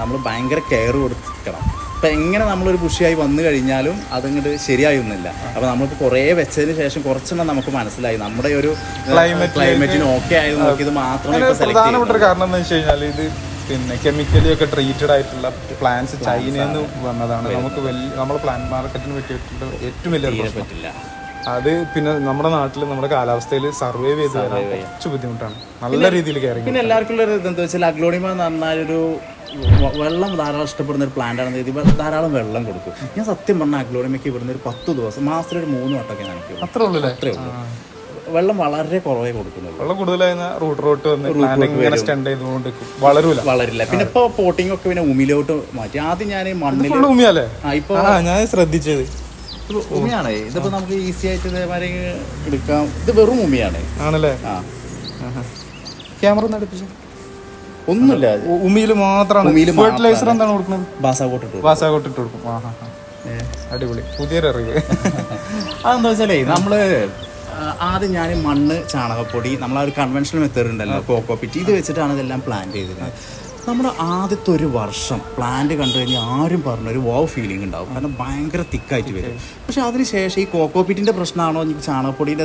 നമ്മൾ ഭയങ്കര കെയർ കൊടുക്കണം. ഇപ്പം എങ്ങനെ നമ്മളൊരു ബുഷിയായി വന്നു കഴിഞ്ഞാലും അതങ്ങോട്ട് ശരിയായൊന്നുമില്ല. അപ്പോൾ നമ്മളിപ്പോൾ കുറേ വെച്ചതിന് ശേഷം കുറച്ചെണ്ണം നമുക്ക് മനസ്സിലായി. നമ്മുടെ ഒരു ക്ലൈമറ്റ് ക്ലൈമറ്റിന് ഓക്കെ ആയത് നോക്കിയത് മാത്രമേ അതിന് ഇപ്പോൾ സെലക്ട് പ്രധാനപ്പെട്ട കാരണം എന്ന് വെച്ച് കഴിഞ്ഞാൽ ഇത് പിന്നെ കെമിക്കലി ഒക്കെ ട്രീറ്റഡ് ആയിട്ടുള്ള പ്ലാന്റ്സ് ചൈനയിൽ നിന്ന് വന്നതാണ്. നമുക്ക് വലിയ നമ്മുടെ പ്ലാന്റ് മാർക്കറ്റിന് പറ്റിയിട്ടുള്ള ഏറ്റവും വലിയ പറ്റില്ല. അത് പിന്നെ നമ്മുടെ നാട്ടിൽ നമ്മുടെ കാലാവസ്ഥയിൽ സർവൈവ് ചെയ്ത് കുറച്ച് ബുദ്ധിമുട്ടാണ്. നല്ല രീതിയിൽ കയറി പിന്നെ എല്ലാവർക്കും ഉള്ള ഇത് ഇതെന്താ വെച്ചാൽ അഗ്ലോണിമ എന്ന് വെള്ളം ധാരാളം ഇഷ്ടപ്പെടുന്ന ഒരു പ്ലാന്റ് ആണെന്ന് കരുതി ധാരാളം വെള്ളം കൊടുക്കും. ഞാൻ സത്യം പറഞ്ഞ അഗ്ലോണിമയ്ക്ക് ഇവിടുന്ന് ഒരു പത്ത് ദിവസം മാസത്തിൽ ഒരു മൂന്ന് വട്ടമൊക്കെ നനയ്ക്കും. അത്രേ ഉള്ളൂ അത്രേ ഉള്ളൂ. വെള്ളം വളരെ കുറവേ കൊടുക്കുന്നുള്ളൂ. വെള്ളം കൂടുതലായി റൂട്ട് റോട്ട് വന്ന് ഇങ്ങനെ സ്റ്റാൻഡ് ചെയ്തുകൊണ്ട്. വളരൂല. വളരില്ല. പിന്നെ ഇപ്പൊ പോട്ടിംഗ് ഒക്കെ പിന്നെ ഉമിലോട്ട് മാറ്റി. ആദ്യം ഞാൻ മണ്ണിൽ ഉമിയല്ലേ? ആ ഞാൻ ശ്രദ്ധിച്ചത്. ഉമിയാണ്. ഇതിപ്പോ നമുക്ക് ഈസി ആയിട്ട് ഇതേമാതിരി എടുക്കാം. ഇത് വെറും ഉമിയാണ്. ആണല്ലേ? ക്യാമറ ഒന്ന് അടുപ്പിച്ചു ഒന്നുമില്ല. ഉമിയിൽ മാത്രമാണ് ഫെർട്ടിലൈസർ എന്താണ് കൊടുക്കുന്നത്? ബാസാകോട്ട് ഇട്ട് ബാസാകോട്ട് ഇട്ട് കൊടുക്കും. അടിപൊളി. പുതിയൊരു അറിവ് <laughs> അതെന്താ വെച്ചാലേ നമ്മൾ ആദ്യം ഞാൻ മണ്ണ് ചാണകപ്പൊടി നമ്മൾ ആ ഒരു കൺവെൻഷണൽ മെത്തേഡ് ഉണ്ടല്ലോ കോക്കോ പിറ്റ് ഇത് വെച്ചിട്ടാണ് ഇതെല്ലാം പ്ലാൻ ചെയ്തിരുന്നത്. നമ്മുടെ ആദ്യത്തെ ഒരു വർഷം പ്ലാന്റ് കണ്ടു കഴിഞ്ഞാൽ ആരും പറഞ്ഞ ഒരു വാവ് ഫീലിംഗ് ഉണ്ടാവും. കാരണം ഭയങ്കര തിക്കായിട്ട് വരും. പക്ഷെ അതിനുശേഷം ഈ കോക്കോ പിറ്റിന്റെ പ്രശ്നമാണോ ചാണകപ്പൊടിയുടെ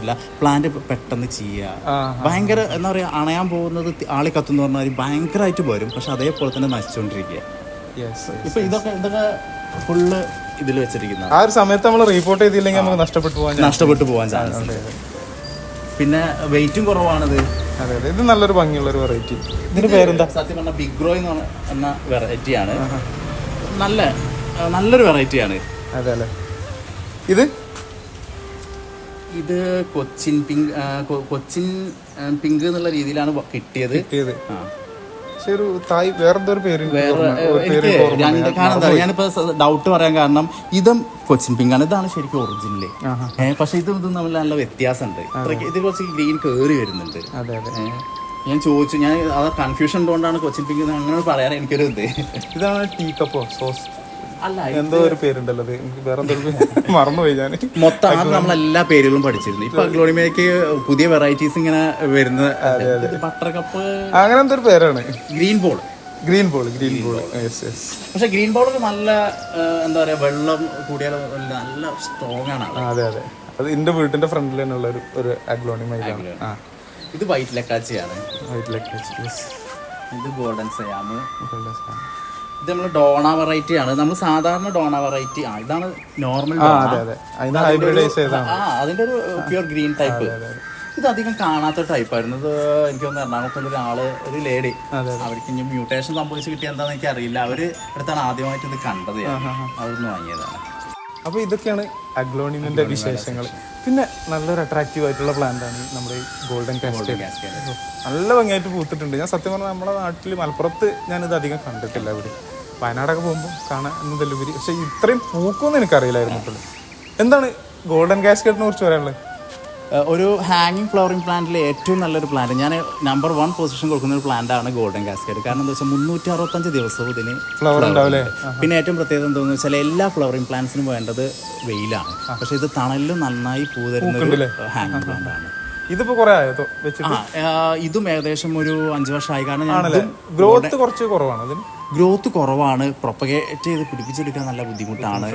അല്ല പ്ലാന്റ് പെട്ടെന്ന് ചെയ്യുക ഭയങ്കര എന്താ പറയുക അണയാൻ പോകുന്നത് ആളി കത്തുന്ന പറഞ്ഞാൽ ഭയങ്കരമായിട്ട് വരും. പക്ഷെ അതേപോലെ തന്നെ നശിച്ചുകൊണ്ടിരിക്കുക ഇപ്പൊ ഇതൊക്കെ ഇതൊക്കെ ഫുള്ള് ഇതിൽ വെച്ചിരിക്കുന്നത് ആ ഒരു സമയത്ത് നമ്മൾ റിപ്പോർട്ട് ചെയ്തില്ലെങ്കിൽ നമുക്ക് നഷ്ടപ്പെട്ടു പോകാൻ നഷ്ടപ്പെട്ടു പോകാൻ ചാൻസ് ഉണ്ട്. പിന്നെ വെയിറ്റും കുറവാണിത്. അതെ അതെ. ഇത് നല്ലൊരു ഭംഗിയുള്ള ഒരു വെറൈറ്റി ഇതിന്റെ പേരെന്താ? സത്യം പറഞ്ഞാൽ ബിഗ് ഗ്രോ എന്ന് എന്ന വെറൈറ്റിയാണ് നല്ല നല്ലൊരു വെറൈറ്റിയാണ് അതെ അല്ലേ? ഇത്? ഇത് കൊച്ചിൻ പിങ്ക് കൊച്ചിൻ പിങ്ക് എന്നുള്ള രീതിയിലാണ് കിട്ടിയത്. കിട്ടിയത്. ആ. പക്ഷെ ഒരു തായ് വേറെന്തോ ഒരു പേര് വേറെ കാരണം ഞാനിപ്പോ ഡൗട്ട് പറയാൻ കാരണം ഇതും കൊച്ചിൻ പിങ്കാണ് ഇതാണ് ശരിക്കും. ഏഹ് പക്ഷെ ഇതും ഇതും തമ്മിൽ നല്ല വ്യത്യാസമുണ്ട്. ഇത് കുറച്ച് ഗ്രീൻ കയറി വരുന്നുണ്ട്. അതെ അതെ. ഞാൻ ചോദിച്ചു ഞാൻ അത് കൺഫ്യൂഷൻ ഉണ്ടോണ്ടാണ് കൊച്ചിൻ പിങ്ക് അങ്ങനെ പറയാൻ എനിക്കൊരു ഇത്. ഇതാണ് ടീ കപ്പോ സോസ്. എന്തോ ഒരു പേരുണ്ടല്ലോ എനിക്ക് വേറെ <laughs> മറന്നുപോയി ഞാൻ മൊത്തം ആദ്യം നമ്മൾ എല്ലാ പേരുകളും പഠിച്ചിരുന്നു. ഇപ്പൊ ഗ്ലോണിമയ്ക്ക് പുതിയ വെറൈറ്റീസ് ഇങ്ങനെ വരുന്ന ബട്ടർ കപ്പ് അങ്ങനെ എന്തോ ഒരു പേരാണ്. Green ball. Green ball green ball. Yes yes പക്ഷെ ഗ്രീൻ ബോൾ നല്ല എന്താ പറയാ വെള്ളം കൂടിയാൽ നല്ല സ്ട്രോങ് ആണ് അത്. അതെ അതെ. എന്റെ വീട്ടിന്റെ ഫ്രണ്ടിൽ തന്നെയുള്ള ഒരു ഒരു അഗ്ലോണി മൈലാണ് ഇത് വൈറ്റ് ലക്കാച്ചിയാണ് വൈറ്റ് ലക്കാച്ചി ഇത് ഗോൾഡൻ സയാമ് ഗോൾഡൻ സയാമ് ഇത് നമ്മൾ ഡോണ വെറൈറ്റി ആണ്. നമ്മൾ സാധാരണ ഡോണ വെറൈറ്റി ആ ഇതാണ് നോർമൽ ആ അതിന്റെ ഒരു പ്യുവർ ഗ്രീൻ ടൈപ്പ് ഇത് അധികം കാണാത്ത ടൈപ്പ് ആയിരുന്നു. ഇത് എനിക്ക് തോന്നുന്നു ഒരു ആൾ ഒരു ലേഡി അവർക്ക് ഇനി മ്യൂട്ടേഷൻ സംഭവിച്ച് കിട്ടിയ എന്താണെന്ന് എനിക്ക് അറിയില്ല അവർ അടുത്താണ് ആദ്യമായിട്ട് ഇത് കണ്ടത് അതൊന്നും അവിടുന്ന് വാങ്ങിയതാണ്. അപ്പോൾ ഇതൊക്കെയാണ് അഗ്ലോണിമിന്റെ വിശേഷങ്ങൾ. പിന്നെ നല്ലൊരു അട്രാക്റ്റീവ് ആയിട്ടുള്ള പ്ലാന്റ് ആണ് നമ്മുടെ ഈ ഗോൾഡൻ കാസ്റ്റ് നല്ല ഭംഗിയായിട്ട് പൂത്തിട്ടുണ്ട്. ഞാൻ സത്യം പറഞ്ഞാൽ നമ്മുടെ നാട്ടിൽ മലപ്പുറത്ത് ഞാനിത് അധികം കണ്ടിട്ടില്ല ഇവിടെ. വയനാടൊക്കെ പോകുമ്പോൾ കാണാൻ പക്ഷേ ഇത്രയും പൂക്കുമെന്ന് എനിക്കറിയില്ലായിരുന്നു എന്താണ് ഗോൾഡൻ കാസ്കേറ്റിനെ കുറിച്ച് പറയാനുള്ളത്? ഒരു ഹാങ്ങിങ് ഫ്ലവറിംഗ് പ്ലാന്റിലെ ഏറ്റവും നല്ലൊരു പ്ലാന്റ് ഞാൻ നമ്പർ വൺ പൊസിഷൻ കൊടുക്കുന്ന ഒരു പ്ലാന്റ് ആണ് ഗോൾഡൻ കാസ്കേഡ് കാരണം എന്താ വെച്ചാൽ മുന്നൂറ്റി അറുപത്തഞ്ച് ദിവസവും ഇതിന് ഫ്ലവർ ഉണ്ടാവില്ലേ? പിന്നെ ഏറ്റവും പ്രത്യേകത എന്താണെന്ന് വെച്ചാൽ എല്ലാ ഫ്ലവറിംഗ് പ്ലാന്റ്സിനും വേണ്ടത് വെയിലാണ്. പക്ഷെ ഇത് തണലിലും നന്നായി പൂ തരുന്ന ഒരു ഹാങ്ങിങ് പ്ലാന്റ് ആണ്. ഇതിപ്പോ കുറെ ആയോ ഇതും ഏകദേശം ഒരു അഞ്ചു വർഷമായി. കാരണം ഗ്രോത്ത് കുറച്ച് കുറവാണ് അതിന്? ഗ്രോത്ത് കുറവാണ്. പ്രൊപ്പഗേറ്റ് ചെയ്ത് പിടിപ്പിച്ചെടുക്കാൻ നല്ല ബുദ്ധിമുട്ടാണ്.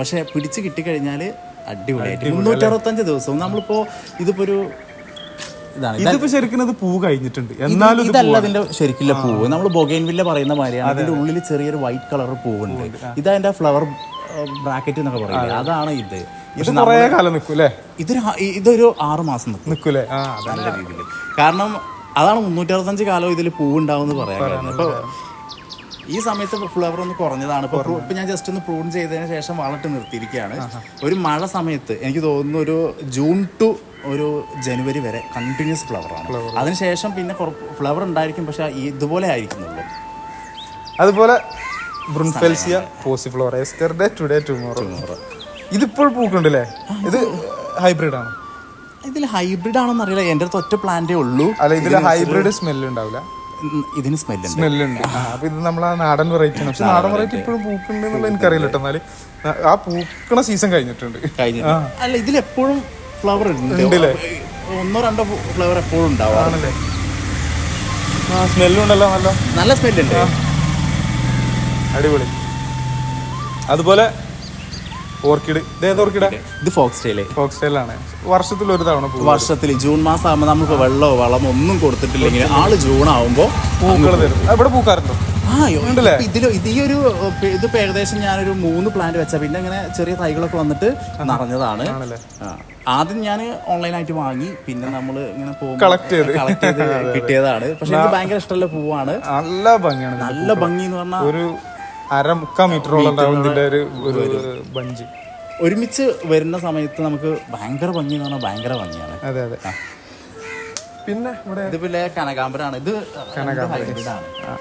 പക്ഷെ പിടിച്ച് കിട്ടിക്കഴിഞ്ഞാൽ അടിപൊളിയായിട്ട്. മുന്നൂറ്റി അറുപത്തഞ്ച് ദിവസവും നമ്മളിപ്പോ ഇതിപ്പോ ഒരു ഇതാണ്. ഇതിപ്പോ ശരിക്കും അത് പൂ കഴിഞ്ഞിട്ടുണ്ട്. എന്നാലും ഇതല്ല അതിന്റെ ശരിക്കുള്ള പൂവ്. നമ്മൾ ബൊഗൈൻവില്ല പറയുന്ന മാതിരിയാണ്. അതിന്റെ ഉള്ളിൽ ചെറിയൊരു വൈറ്റ് കളർ പൂവുണ്ട്. ഇതതിന്റെ ഫ്ലവർ ബ്രാക്കറ്റ് എന്നൊക്കെ പറയുന്നത് അതാണ് ഇത്. ഇത് കുറേ കാലം നിൽക്കൂലേ ഇതൊരു ഇതൊരു ആറ് മാസം നിൽക്കും നിൽക്കൂലേ നല്ല രീതിയിൽ കാരണം അതാണ് മുന്നൂറ്റി അറുപത്തഞ്ച് കാലം ഇതിൽ പൂവുണ്ടാവും എന്ന് പറയാൻ കാരണം. ഇപ്പൊ ഈ സമയത്ത് ഫ്ലവർ ഒന്ന് കുറഞ്ഞതാണ്. ഇപ്പൊ ഞാൻ ജസ്റ്റ് ഒന്ന് പ്രൂൺ ചെയ്തതിന് ശേഷം വളർട്ട് നിർത്തിയിരിക്കുകയാണ്. ഒരു മഴ സമയത്ത് എനിക്ക് തോന്നുന്നു ഒരു ജൂൺ ടു ഒരു ജനുവരി വരെ കണ്ടിന്യൂസ് ഫ്ലവർ ആണ്. അതിനുശേഷം പിന്നെ ഫ്ലവർ ഉണ്ടായിരിക്കും പക്ഷെ ഇതുപോലെ ആയിരിക്കുന്നുള്ളൂ. അതുപോലെ Brunfelsia pauciflora yesterday today tomorrow ഇതിപ്പോൾ പൂക്കുണ്ടല്ലേ ഇത് ഹൈബ്രിഡ് ആണ് ഇതിൽ ഹൈബ്രിഡ് ആണെന്ന് അറിയില്ല എന്റെ അടുത്ത് ഒറ്റ പ്ലാന്റേ ഉള്ളൂ. അല്ല ഇതിൽ ഹൈബ്രിഡ് സ്മെല്ല് ഉണ്ടാവില്ല. ഇതിന് സ്മെല്ലുണ്ട്. സ്മെല്ലുണ്ട് അപ്പൊ ഇത് നമ്മൾ ആ നാടൻ വെറൈറ്റി ആണ്. പക്ഷെ നാടൻ വെറൈറ്റി ഇപ്പോഴും പൂക്കുന്നുണ്ട് എന്നുള്ള എനിക്കറിയില്ല കേട്ടോ എന്നാൽ ആ പൂക്കണ സീസൺ കഴിഞ്ഞിട്ടുണ്ട്. കഴിഞ്ഞു അല്ല ഇതിൽ എപ്പോഴും ഫ്ലവർ ഉണ്ട്. ഉണ്ടല്ലേ? ഒന്നോ രണ്ടോ ഫ്ലവർ എപ്പോഴും ഉണ്ടാവാണല്ലേ ആണല്ലേ? ആ സ്മെല്ലും ഉണ്ടല്ലോ നല്ല. നല്ല സ്മെല്ലുണ്ട് അടിപൊളി. അതുപോലെ ഓർക്കിഡ്. ഓർക്കിഡാ? ഇത് ഫോക്സ് വർഷത്തിൽ ഒരു തവണ പൂവ് വർഷത്തിൽ ജൂൺ മാസം ആകുമ്പോൾ നമ്മളിപ്പോൾ വെള്ളമോ വളമോ ഒന്നും കൊടുത്തിട്ടില്ലെങ്കിൽ ആൾ ജൂൺ ആകുമ്പോൾ പൂക്കൾ തരും. ഇവിടെ പൂക്കാറുണ്ടോ? ഇത് ഈ ഒരു ഇതിപ്പോ ഏകദേശം ഞാനൊരു മൂന്ന് പ്ലാന്റ് വെച്ച. പിന്നെ ഇങ്ങനെ ചെറിയ തൈകളൊക്കെ വന്നിട്ട് നിറഞ്ഞതാണ്. ആദ്യം ഞാൻ ഓൺലൈനായിട്ട് വാങ്ങി. പിന്നെ നമ്മൾ ഇങ്ങനെ പോകുമ്പോൾ ചെയ്ത്. കളക്ട് ചെയ്ത് <laughs> കിട്ടിയതാണ്. പക്ഷെ എനിക്ക് ഭയങ്കര ഇഷ്ടമുള്ള പൂവാണ്. നല്ല ഭംഗിയാണ് നല്ല ഭംഗി എന്ന് പറഞ്ഞാൽ ഒരു അര മുക്കാ മീറ്ററോളം ഉണ്ടാവും ഇതിന്റെ ഒരു ഒരു ബഞ്ച്. ഒരുമിച്ച് വരുന്ന സമയത്ത് നമുക്ക് ഭയങ്കര ഭംഗി എന്ന് പറഞ്ഞാൽ ഭയങ്കര ഭംഗിയാണ്. അതെ അതെ. പിന്നെ ഇവിടെ ഇത് പിന്നെ കനകാമ്പരാണ്. ഇത് ഹൈബ്രിഡ് ആണ്. ആ,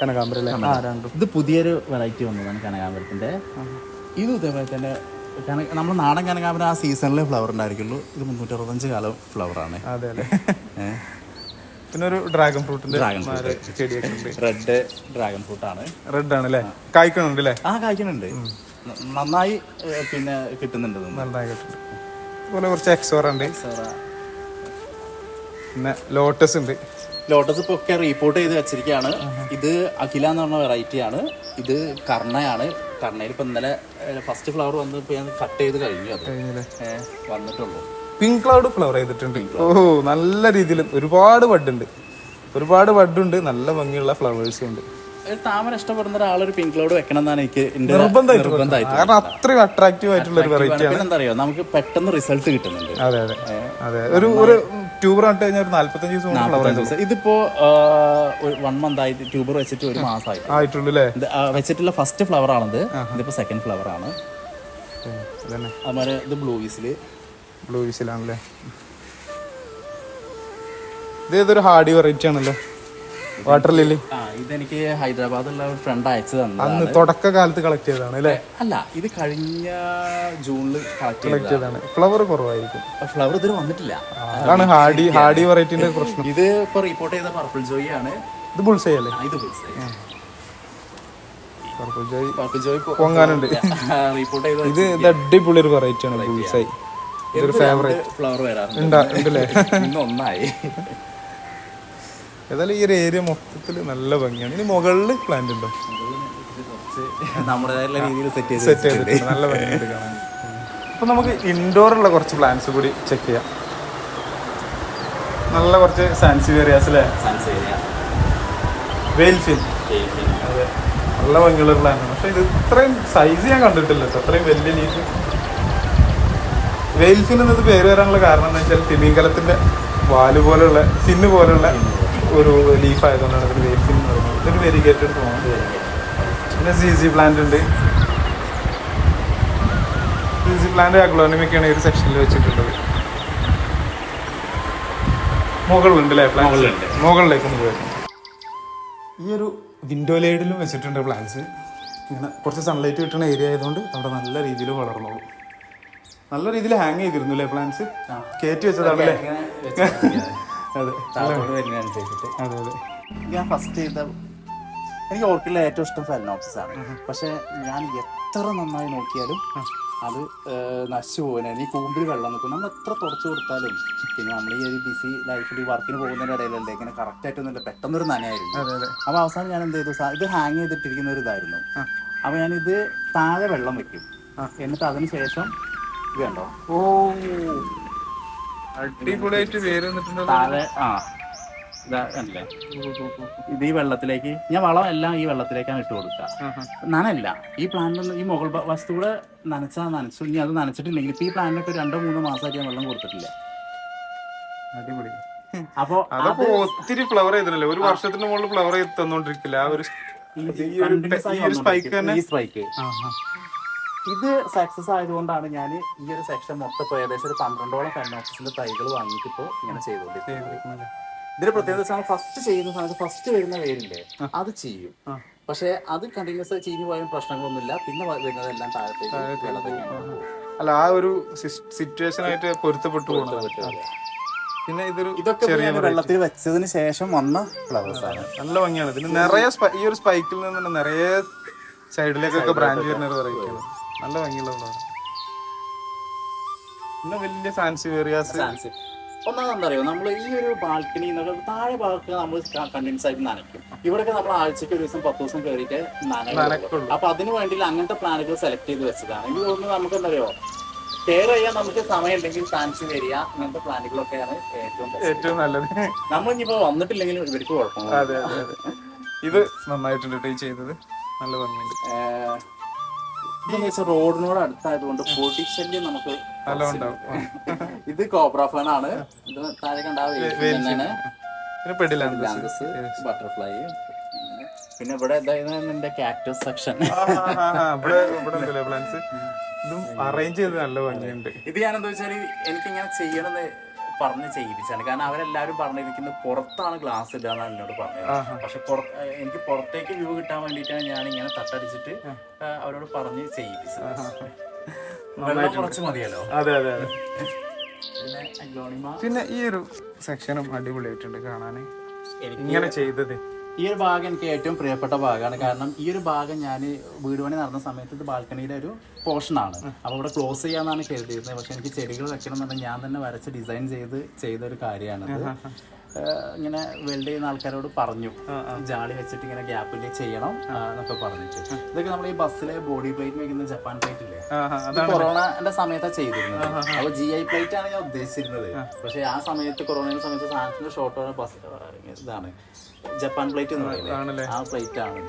കനകാമ്പരല്ലേ ആ രണ്ടും. ഇത് പുതിയൊരു വെറൈറ്റി വന്നതാണ് കനകാമ്പരത്തിന്റെ. ഇത് ഇതേപോലെ തന്നെ നമ്മൾ നാടൻ കനകാമ്പരം ആ സീസണിലെ ഫ്ലവർ ഉണ്ടായിരിക്കുള്ളൂ. ഇത് മുന്നൂറ്ററുപത്തഞ്ച് കാലം ഫ്ലവറാണ് അതെ അതെ. പിന്നെ ഒരു ഡ്രാഗൺ ഫ്രൂട്ടിന്റെ ചെടിയൊക്കെ ഉണ്ട് റെഡ് ഡ്രാഗൺ ഫ്രൂട്ട് ആണ് റെഡ് ആണ്. അല്ലേ കായ്ക്കണുണ്ട് അല്ലേ ആ കായ്ക്കണുണ്ട്. നന്നായി പിന്നെ കിട്ടുന്നുണ്ട് നന്നായി കിട്ടുന്നുണ്ട്. അതുപോലെ കുറച്ച് എക്സോറ ഉണ്ട്. പിന്നെ ലോട്ടസ് ഉണ്ട്. ലോട്ടസ് ഇപ്പൊ ഒക്കെ റീപോർട്ട് ചെയ്ത് വെച്ചിരിക്കുകയാണ്. ഇത് അഖില എന്ന് പറഞ്ഞ വെറൈറ്റി ആണ്. ഇത് കർണയാണ് കർണയിൽ ഇപ്പൊ ഇന്നലെ ഫസ്റ്റ് ഫ്ലവർ വന്ന് ഞാൻ കട്ട് ചെയ്ത് കഴിഞ്ഞു അത്. വന്നിട്ടുള്ളൂ. പിങ്ക് ക്ലൗഡ് ഫ്ലവർ ചെയ്തിട്ടുണ്ട്. ഓ നല്ല രീതിയിൽ ഒരുപാട് ബഡുണ്ട് ഒരുപാട് ബഡുണ്ട് നല്ല ഭംഗിയുള്ള ഫ്ലവേഴ്സും ഉണ്ട്. താമര ഇഷ്ടപ്പെടുന്ന ഒരാളൊരു പിങ്ക് ക്ലൗഡ് വെക്കണം എന്നാണ് എനിക്ക് നിർബന്ധമായിട്ട് കാരണം അത്രയും അട്രാക്റ്റീവ് ആയിട്ടുള്ള ഒരു വെറൈറ്റി ആണ്. പിന്നെന്താ അറിയോ നമുക്ക് പെട്ടെന്ന് റിസൾട്ട് കിട്ടുന്നുണ്ട്. അതെ അതെ. അതെ ഒരു ഒരു ട്യൂബർ നട്ട് കഴിഞ്ഞാൽ ഒരു നാല്പത്തഞ്ച് ദിവസം ഫ്ലവർ ദിവസം. ഇതിപ്പോ വൺ മന്ത് ആയിട്ട് ട്യൂബർ വെച്ചിട്ട് ഒരു മാസമായി ആയിട്ടുള്ളൂ അല്ലേ വെച്ചിട്ടുള്ള ഫസ്റ്റ് ഫ്ലവർ ആണത്. ഇതിപ്പോ സെക്കൻഡ് ഫ്ലവർ ആണ്. അതുപോലെ ഇത് ബ്ലൂ വീസിൽ ബ്ലൂ വിസിലാണല്ലേ ഇത് ഏതൊരു ഹാർഡി വെറൈറ്റി ആണല്ലോ? വാട്ടർ ലില്ലി ഇതെനിക്ക് ഹൈദരാബാദുള്ള ഒരു ഫ്രണ്ട് അയച്ചു അന്ന് തുടക്ക കാലത്ത് കളക്ട് ചെയ്തതാണ് അല്ലേ? അല്ല ഇത് കഴിഞ്ഞ ജൂണിൽ കളക്ട് ചെയ്തതാണ്. ഫ്ലവർ കുറവായിരിക്കും. ഫ്ലവർ ഇതുവരെ വന്നിട്ടില്ല. അതാണ് ഹാർഡി ഹാർഡി വെറൈറ്റിന്റെ പ്രശ്നം. ഇത് ഇപ്പൊ റിപ്പോർട്ട് ചെയ്ത പർപ്പിൾ ജോയി ആണ്. ഇത് ബുൾസൈ അല്ലേ? ഇത് bullseye purple joy purple joy പൊങ്ങാനുണ്ട്. Report ചെയ്ത ഇത് അടിപൊളി ഒരു വെറൈറ്റി ആണ് ബുൾസൈ ഇതൊരു ഫേവറേറ്റ് ഫ്ലവർ വരാറുണ്ട്. ഒന്നായി. ഏതായാലും ഈ ഒരു ഏരിയ മൊത്തത്തിൽ നല്ല ഭംഗിയാണ്. ഇനി മുകളിൽ പ്ലാന്റ് ഉണ്ടോ? സെറ്റ് ചെയ്ത് സെറ്റ് ചെയ്തിട്ടുണ്ട്. നല്ല ഭംഗിയുണ്ട് കാണാൻ. അപ്പൊ നമുക്ക് ഇൻഡോറുള്ള കുറച്ച് പ്ലാന്റ്സ് കൂടി ചെക്ക് ചെയ്യാം. നല്ല കുറച്ച് സാൻസി ഏരിയാസ് അല്ലേ വെയിൽഫിൻ നല്ല ഭംഗിയുള്ള പ്ലാന്റ് പക്ഷെ ഇത് ഇത്രയും സൈസ് ഞാൻ കണ്ടിട്ടില്ല അത്രയും വലിയ ലീഫ് വെയിൽഫിൻ എന്നത് പേര് വരാനുള്ള കാരണം എന്ന് വെച്ചാൽ തിമിംഗലത്തിന്റെ വാൽ പോലുള്ള ഫിന്ന് പോലുള്ള ഒരു ലീഫ് ആയതുകൊണ്ടാണ് ഇതിന് വെയിൽഫിൻ എന്ന് പറയുന്നത്. ഇതൊരു വെരിഗേറ്റഡ് ഫോൺ പിന്നെ സി സി പ്ലാന്റ് ഉണ്ട്. സി സി പ്ലാന്റ് അഗ്ലോണിമൊക്കെയാണ് ഈ ഒരു സെക്ഷനിൽ വെച്ചിട്ടുള്ളത്. മുകളിലുണ്ട് അല്ലേ പ്ലാന്റ്. മുകളിലേക്ക് പോയത് ഈ ഒരു വിൻഡോ ലൈഡിലും വെച്ചിട്ടുണ്ട് പ്ലാന്റ്സ് ഇങ്ങനെ കുറച്ച് സൺലൈറ്റ് കിട്ടുന്ന ഏരിയ ആയതുകൊണ്ട് അവിടെ നല്ല രീതിയിൽ വളർന്നോളൂ. നല്ല രീതിയിൽ ഹാങ് ചെയ്തിരുന്നു അല്ലേ പ്ലാൻസ് കയറ്റി വെച്ചതാണല്ലേ അതെ. ഞാൻ ഫസ്റ്റ് ചെയ്ത എനിക്ക് ഓർക്കിഡിലെ ഏറ്റവും ഇഷ്ടം ഫെലനോപ്സിസ് ആണ്. പക്ഷെ ഞാൻ എത്ര നന്നായി നോക്കിയാലും അത് നശിച്ചു പോകുന്ന ഈ കൂമ്പിൽ വെള്ളം നിൽക്കും നമ്മൾ എത്ര തുടച്ചു കൊടുത്താലും പിന്നെ നമ്മൾ ഈ ഒരു ബിസി ലൈഫിൽ വർക്കിന് പോകുന്നതിന്റെ ഇടയിലല്ലേ ഇങ്ങനെ കറക്റ്റ് ആയിട്ടൊന്നുമില്ല പെട്ടെന്നൊരു നനയായിരുന്നു. അപ്പോൾ അവസാനം ഞാൻ എന്ത് ചെയ്തു? ഇത് ഹാങ് ചെയ്തിട്ടിരിക്കുന്ന ഒരു ഇതായിരുന്നു. അപ്പോൾ ഞാനിത് താഴെ വെള്ളം വെക്കും. എന്നിട്ട് അതിന് ശേഷം ഇത് കണ്ടോ ഓ. അടിപൊളിയായിട്ട് വേര് വന്നിട്ടുണ്ടല്ലോ. താഴെ ആ. ഇതാ കണ്ടില്ലേ? ഇത് ഈ വെള്ളത്തിലേക്ക് ഞാൻ വളം എല്ലാം ഈ വെള്ളത്തിലേക്കാണ് ഇട്ട് കൊടുക്കുക. നനല്ല ഈ പ്ലാന്റിൽ ഈ മുകൾ വസ്തുവിടെ വസ്തു കൂടെ നനച്ചാൽ നനച്ചു ഇനി അത് നനച്ചിട്ടില്ലെങ്കിൽ ഇപ്പൊ ഈ പ്ലാന്റിനൊക്കെ രണ്ടോ മൂന്നോ മാസമായിട്ട് ഞാൻ വെള്ളം കൊടുത്തിട്ടില്ല. അടിപൊളി. അപ്പോ അതപ്പോ ഒത്തിരി ഫ്ലവർ ചെയ്തിട്ടില്ല? ഒരു വർഷത്തിന് മുകളിൽ ഫ്ലവർ ചെയ്ത് തന്നോണ്ടിരിക്കില്ല? ആ ഒരു ഈ ഒരു continuous ആയി ഈ സ്പൈക്ക് തന്നെ? സ്പൈക്ക് ഇത് സക്സസ് ആയതുകൊണ്ടാണ് ഞാൻ ഈ ഒരു സെക്ഷൻ മൊത്തം ഇപ്പോൾ ഏകദേശം ഒരു പന്ത്രണ്ടോളം ഫെനോക്സിന്റെ തൈകൾ വാങ്ങിയിട്ട് ഇപ്പോ ഇങ്ങനെ ചെയ്തുകൊണ്ടിരിക്കുന്നത് ഇതിന്റെ പ്രത്യേകത ഫസ്റ്റ് ചെയ്യുന്ന സമയത്ത് ഫസ്റ്റ് വരുന്ന വേരില്ലേ അത് ചെയ്യും. പക്ഷെ അത് കണ്ടിന്യൂസ് ചീഞ്ഞു പോയാലും പ്രശ്നങ്ങളൊന്നുമില്ല. പിന്നെ വരുന്നതെല്ലാം താഴത്തേക്ക് വെള്ളത്തേക്കാണ് അല്ല ആ ഒരു സിറ്റുവേഷൻ ആയിട്ട് പൊരുത്തപ്പെട്ടു പിന്നെ ഇതൊരു ഇതൊക്കെ വെള്ളത്തിൽ വെച്ചതിന് ശേഷം വന്ന ഫ്ലവേഴ്സ് ആണ്. നല്ല ഭംഗിയാണ്. ഇതിന് നിറയെ ഈ ഒരു സ്പൈക്കിൽ നിന്ന് നിറയെ സൈഡിലേക്കൊക്കെ ബ്രാഞ്ച് വരുന്ന ഒരു വെറൈറ്റിയാണ് നല്ല ഭംഗിയുള്ള. പിന്നെ വലിയ ഫാൻസി വേറിയാസ് ഫാൻസി അറിയോ നമ്മൾ ഈ ഒരു ബാൽക്കണി എന്നൊക്കെ താഴെ ഭാഗത്ത് നമ്മൾ കണ്ടിന്യൂസ് ആയിട്ട് നനയ്ക്കും. ഇവിടെയൊക്കെ നമ്മൾ ആഴ്ചക്ക് ഒരു ദിവസം പത്ത് ദിവസം കയറിയിട്ട് നനയ്ക്കും അപ്പൊ അതിന് വേണ്ടി അങ്ങനത്തെ പ്ലാനുകൾ സെലക്ട് ചെയ്ത് വെച്ചതാണ്. എനിക്ക് തോന്നുന്നു നമുക്ക് എന്താ പറയുക കെയർ ചെയ്യാൻ നമുക്ക് സമയം ഉണ്ടെങ്കിൽ ഫാൻസി വരിക. അങ്ങനത്തെ പ്ലാനുകളൊക്കെയാണ് ഏറ്റവും. ഏറ്റവും നല്ലത്. നമ്മൾ ഇനിയിപ്പോ വന്നിട്ടില്ലെങ്കിലും ഇവർക്ക് കുഴപ്പമില്ല ഇത് നന്നായിട്ടുണ്ട് ചെയ്തത്. നല്ല ഭംഗിയുണ്ട്. റോഡിനോട് അടുത്തായതുകൊണ്ട് പൊടി ശല്യം നമുക്ക് നല്ല ഉണ്ടാവും ഇത് കോബ്ര ഫേൺ ആണ്. ഇത് താഴെ കണ്ട ബട്ടർഫ്ലൈ പിന്നെ ഇവിടെ ഇതായിരുന്നു കാക്ടസ് സെക്ഷൻ ഇതും അറേഞ്ച് ചെയ്ത് നല്ല ഭംഗിയുണ്ട്. ഇത് ഞാൻ എന്താ വെച്ചാൽ എനിക്കിങ്ങനെ ചെയ്യണമെന്ന് പറഞ്ഞ് ചെയ്യിപ്പിച്ചാണ് കാരണം അവരെല്ലാവരും പറഞ്ഞിരിക്കുന്ന പുറത്താണ് ഗ്ലാസ് ഇടുക എന്നാണ് എന്നോട് പറഞ്ഞത്. പക്ഷെ എനിക്ക് പുറത്തേക്ക് വ്യൂ കിട്ടാൻ വേണ്ടിയിട്ടാണ് ഞാൻ ഇങ്ങനെ തട്ടടിച്ചിട്ട് അവരോട് പറഞ്ഞ് ചെയ്യിപ്പിച്ചത്. വെള്ളം കുറച്ച് മതിയല്ലോ? അതെ അതെ പിന്നെ ഈ ഒരു സെക്ഷനും അടിപൊളിയായിട്ടുണ്ട് കാണാൻ ഇങ്ങനെ ചെയ്തത്. ഈ ഒരു ഭാഗം എനിക്ക് ഏറ്റവും പ്രിയപ്പെട്ട ഭാഗമാണ്. കാരണം ഈ ഒരു ഭാഗം ഞാൻ വീട് പണി നടന്ന സമയത്ത് ഇത് ബാൽക്കണിയുടെ ഒരു പോർഷനാണ് അപ്പോൾ ഇവിടെ ക്ലോസ് ചെയ്യാന്നാണ് കരുതിയിരുന്നത്. പക്ഷെ എനിക്ക് ചെടികൾ വെക്കണം എന്നുണ്ടെങ്കിൽ ഞാൻ തന്നെ വരച്ച് ഡിസൈൻ ചെയ്ത് ചെയ്ത ഒരു ഇങ്ങനെ വെൽഡ് ചെയ്യുന്ന ആൾക്കാരോട് പറഞ്ഞു. ജാളി വെച്ചിട്ട് ഇങ്ങനെ ഗ്യാപ്പിൽ ചെയ്യണം എന്നൊക്കെ പറഞ്ഞിട്ട്. ഇതൊക്കെ നമ്മൾ ഈ ബസ്സിലെ ബോഡി പ്ലേറ്റ് വെക്കുന്ന ജപ്പാൻ പ്ലേറ്റ് ഇല്ലേ? കൊറോണന്റെ സമയത്താണ് ചെയ്തിരുന്നത്. അപ്പൊ ജി ഐ പ്ലേറ്റ് ആണ് ഞാൻ ഉദ്ദേശിച്ചിരുന്നത്. പക്ഷെ ആ സമയത്ത് കൊറോണയുടെ സമയത്ത് സാധനത്തിന്റെ ഷോർട്ട് ബസ് ഇതാണ്. ജപ്പാൻ പ്ലേറ്റ് എന്ന് പറയുന്നത് ആ പ്ലേറ്റ് ആണ്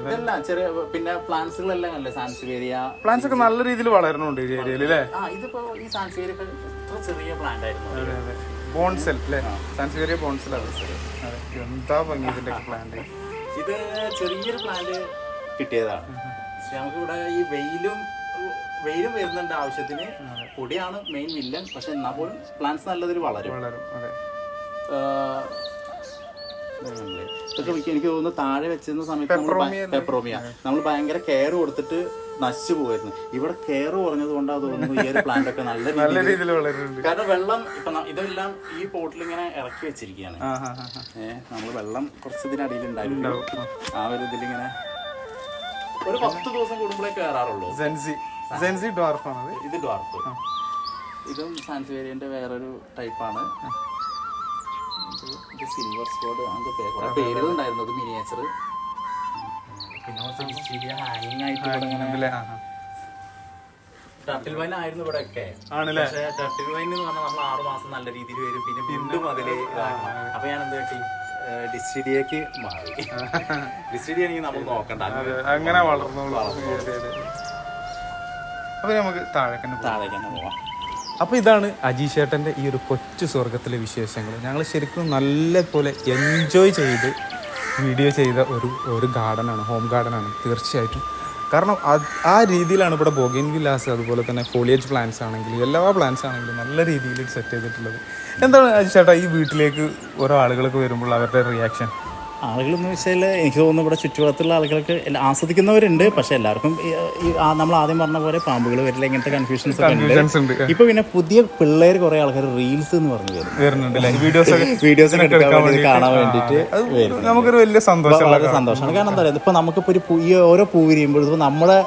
ഇതെല്ലാം ചെറിയ പിന്നെ പ്ലാന്റ്സുകളെല്ലാം അല്ലേ സാൻസിവേരിയ പ്ലാന്റ്സ് ഒക്കെ നല്ല രീതിയിൽ വളരണുണ്ട് ഈ ഏരിയയിൽ അല്ലേ ഇതിപ്പോ ഈ സാൻസിവേരിയ ഇത്ര ചെറിയ പ്ലാന്റ് ആയിരുന്നു. ബോൺസെൽ അല്ലേ? സാൻസിവേരിയ അതെ എന്താ ഭംഗി ഇതിന്റെ പ്ലാന്റ് ഇത് ചെറിയൊരു പ്ലാന്റ് കിട്ടിയതാണ്. പക്ഷെ നമുക്ക് ഇവിടെ ഈ വെയിലും വെയിലും വരുന്നുണ്ട് ആവശ്യത്തിന്. പൊടിയാണ് മെയിൻ വില്ലൻ പക്ഷെ എന്നാൽ പോലും പ്ലാന്റ്സ് നല്ലതിൽ വളരും. വളരും അതെ. ഇതൊക്കെ എനിക്ക് തോന്നുന്നു താഴെ വെച്ചിരുന്ന സമയത്ത് പെപ്രോമിയ നമ്മൾ ഭയങ്കര കെയർ കൊടുത്തിട്ട് നശിച്ചു പോയിരുന്നു ഇവിടെ കെയർ കുറഞ്ഞത് കൊണ്ടാണ് തോന്നുന്നു ഈ ഒരു പ്ലാന്റ് ഒക്കെ നല്ല <laughs> നല്ല രീതിയിൽ വളരുന്നുണ്ട്. കാരണം വെള്ളം ഇപ്പൊ ഇതെല്ലാം ഈ പോട്ടിൽ ഇങ്ങനെ ഇറക്കി വെച്ചിരിക്കുകയാണ്. ഏഹ് നമ്മൾ വെള്ളം കുറച്ച് ഇതിനടിയിൽ ഉണ്ടായിരുന്നു. ആ. ഒരു ഇതിലിങ്ങനെ ഒരു പത്ത് ദിവസം കൂടുമ്പോഴേ കയറാറുള്ളൂ. സെൻസി സെൻസി ഇത് ഡോർഫ് ഇതും സാൻസിവേരിയന്റെ വേറൊരു ടൈപ്പാണ് ഇത് സിൽവർ സ്പോഡ് അങ്ങനത്തെ പേര് പേരുകളുണ്ടായിരുന്നു അത് മിനിയേച്ചർ പിന്നെ കുറച്ച് ചെറിയ ഹാങ്ങിങ് ആയിട്ട് ആ ടർട്ടിൽ വൈൻ ആയിരുന്നു ഇവിടെ ഒക്കെ ആണല്ലേ? പക്ഷേ ടർട്ടിൽ വൈൻ എന്ന് പറഞ്ഞാൽ നമ്മൾ ആറ് മാസം നല്ല രീതിയിൽ വരും പിന്നെ വീണ്ടും അതിൽ അപ്പൊ ഞാൻ എന്ത് കേട്ടി ഡിസ്റ്റിഡിയക്ക് മാറി. <laughs> ഡിസ്റ്റിഡി എനിക്ക് നമ്മൾ നോക്കണ്ട. അങ്ങനെ അതെ, അതെ. അപ്പൊ നമുക്ക് താഴേക്കന്നെ താഴേക്കന്നെ പോവാം. അപ്പോൾ ഇതാണ് അജീഷേട്ടന്റെ ഈ ഒരു കൊച്ചു സ്വർഗത്തിലെ വിശേഷങ്ങൾ ഞങ്ങൾ ശരിക്കും നല്ല പോലെ എൻജോയ് ചെയ്ത് വീഡിയോ ചെയ്ത ഒരു ഒരു ഗാർഡനാണ് ഹോം ഗാർഡനാണ് തീർച്ചയായിട്ടും. കാരണം ആ രീതിയിലാണ് ഇവിടെ ബോഗിൻ വില്ലാസ് അതുപോലെ തന്നെ ഫോളിയേജ് പ്ലാന്റ്സ് ആണെങ്കിലും എല്ലാ പ്ലാന്റ്സ് ആണെങ്കിലും നല്ല രീതിയിൽ സെറ്റ് ചെയ്തിട്ടുള്ളത്. എന്താണ് ചേട്ടാ ഈ വീട്ടിലേക്ക് ഓരോ ആളുകളൊക്കെ വരുമ്പോൾ അവരുടെ റിയാക്ഷൻ ആളുകൾ എന്ന് വെച്ചാൽ എനിക്ക് തോന്നുന്നു ഇവിടെ ചുറ്റുവട്ടത്തുള്ള ആളുകൾക്ക് ആസ്വദിക്കുന്നവരുണ്ട്. പക്ഷെ എല്ലാവർക്കും ഈ- നമ്മൾ ആദ്യം പറഞ്ഞ പോലെ പാമ്പുകൾ വരില്ല ഇങ്ങനത്തെ കൺഫ്യൂഷൻസ് ഒക്കെ ഉണ്ട്. ഇപ്പൊ പിന്നെ പുതിയ പിള്ളേർ കുറെ ആൾക്കാർ റീൽസ് എന്ന് പറഞ്ഞു വരുന്നുണ്ട് <laughs> വീഡിയോസ് വീഡിയോസ് കാണാൻ വേണ്ടിയിട്ട് നമുക്കൊരു വലിയ സന്തോഷം വളരെ സന്തോഷമാണ്. കാരണം എന്താ പറയുക ഇപ്പൊ നമുക്കിപ്പോ ഒരു ഈ ഓരോ പൂ വിരിയുമ്പോൾ ഇപ്പൊ നമ്മുടെ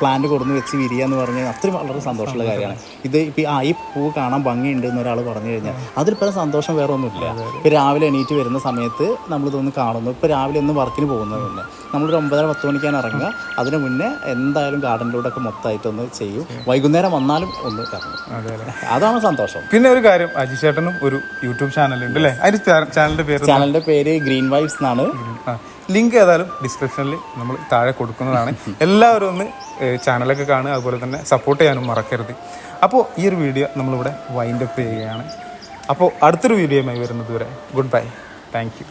പ്ലാന്റ് കൊടുന്ന് വെച്ച് വിരിയ എന്ന് പറഞ്ഞാൽ അത്രയും വളരെ സന്തോഷമുള്ള കാര്യമാണ്. ഇത് ഇപ്പൊ ആ ഈ പൂ കാണാൻ ഭംഗിയുണ്ട് എന്ന് ഒരാൾ പറഞ്ഞു കഴിഞ്ഞാൽ അതിൽ പല സന്തോഷം വേറെ ഒന്നുമില്ല ഇപ്പൊ രാവിലെ എണീറ്റ് വരുന്ന സമയത്ത് നമ്മളിതൊന്ന് കാണുന്നു. ഇപ്പോൾ രാവിലെ ഒന്ന് വർക്കിന് പോകുന്നത് മുന്നേ നമ്മളൊരു ഒമ്പതര പത്ത് മണിക്കാണ് ഇറങ്ങുക. അതിന് മുന്നേ എന്തായാലും ഗാർഡനിലൂടെ ഒക്കെ മൊത്തമായിട്ടൊന്ന് ചെയ്യും. വൈകുന്നേരം വന്നാലും ഒന്ന് ഇറങ്ങും അതെ അതെ. അതാണ് സന്തോഷം. പിന്നെ ഒരു കാര്യം അജി ചേട്ടനും ഒരു യൂട്യൂബ് ചാനൽ ഉണ്ട് അല്ലേ അതിന്റെ ചാനലിന്റെ പേര് ചാനലിന്റെ പേര് ഗ്രീൻ വൈബ്സ് എന്നാണ്. ലിങ്ക് ഏതായാലും ഡിസ്ക്രിപ്ഷനിൽ നമ്മൾ താഴെ കൊടുക്കുന്നതാണ്. എല്ലാവരും ഒന്ന് ചാനലൊക്കെ കാണുക. അതുപോലെ തന്നെ സപ്പോർട്ട് ചെയ്യാനും മറക്കരുത്. അപ്പോൾ ഈ ഒരു വീഡിയോ നമ്മളിവിടെ വൈൻഡപ്പ് ചെയ്യുകയാണ്. അപ്പോൾ അടുത്തൊരു വീഡിയോയുമായി വരുന്നത് വരെ ഗുഡ് ബൈ താങ്ക് യു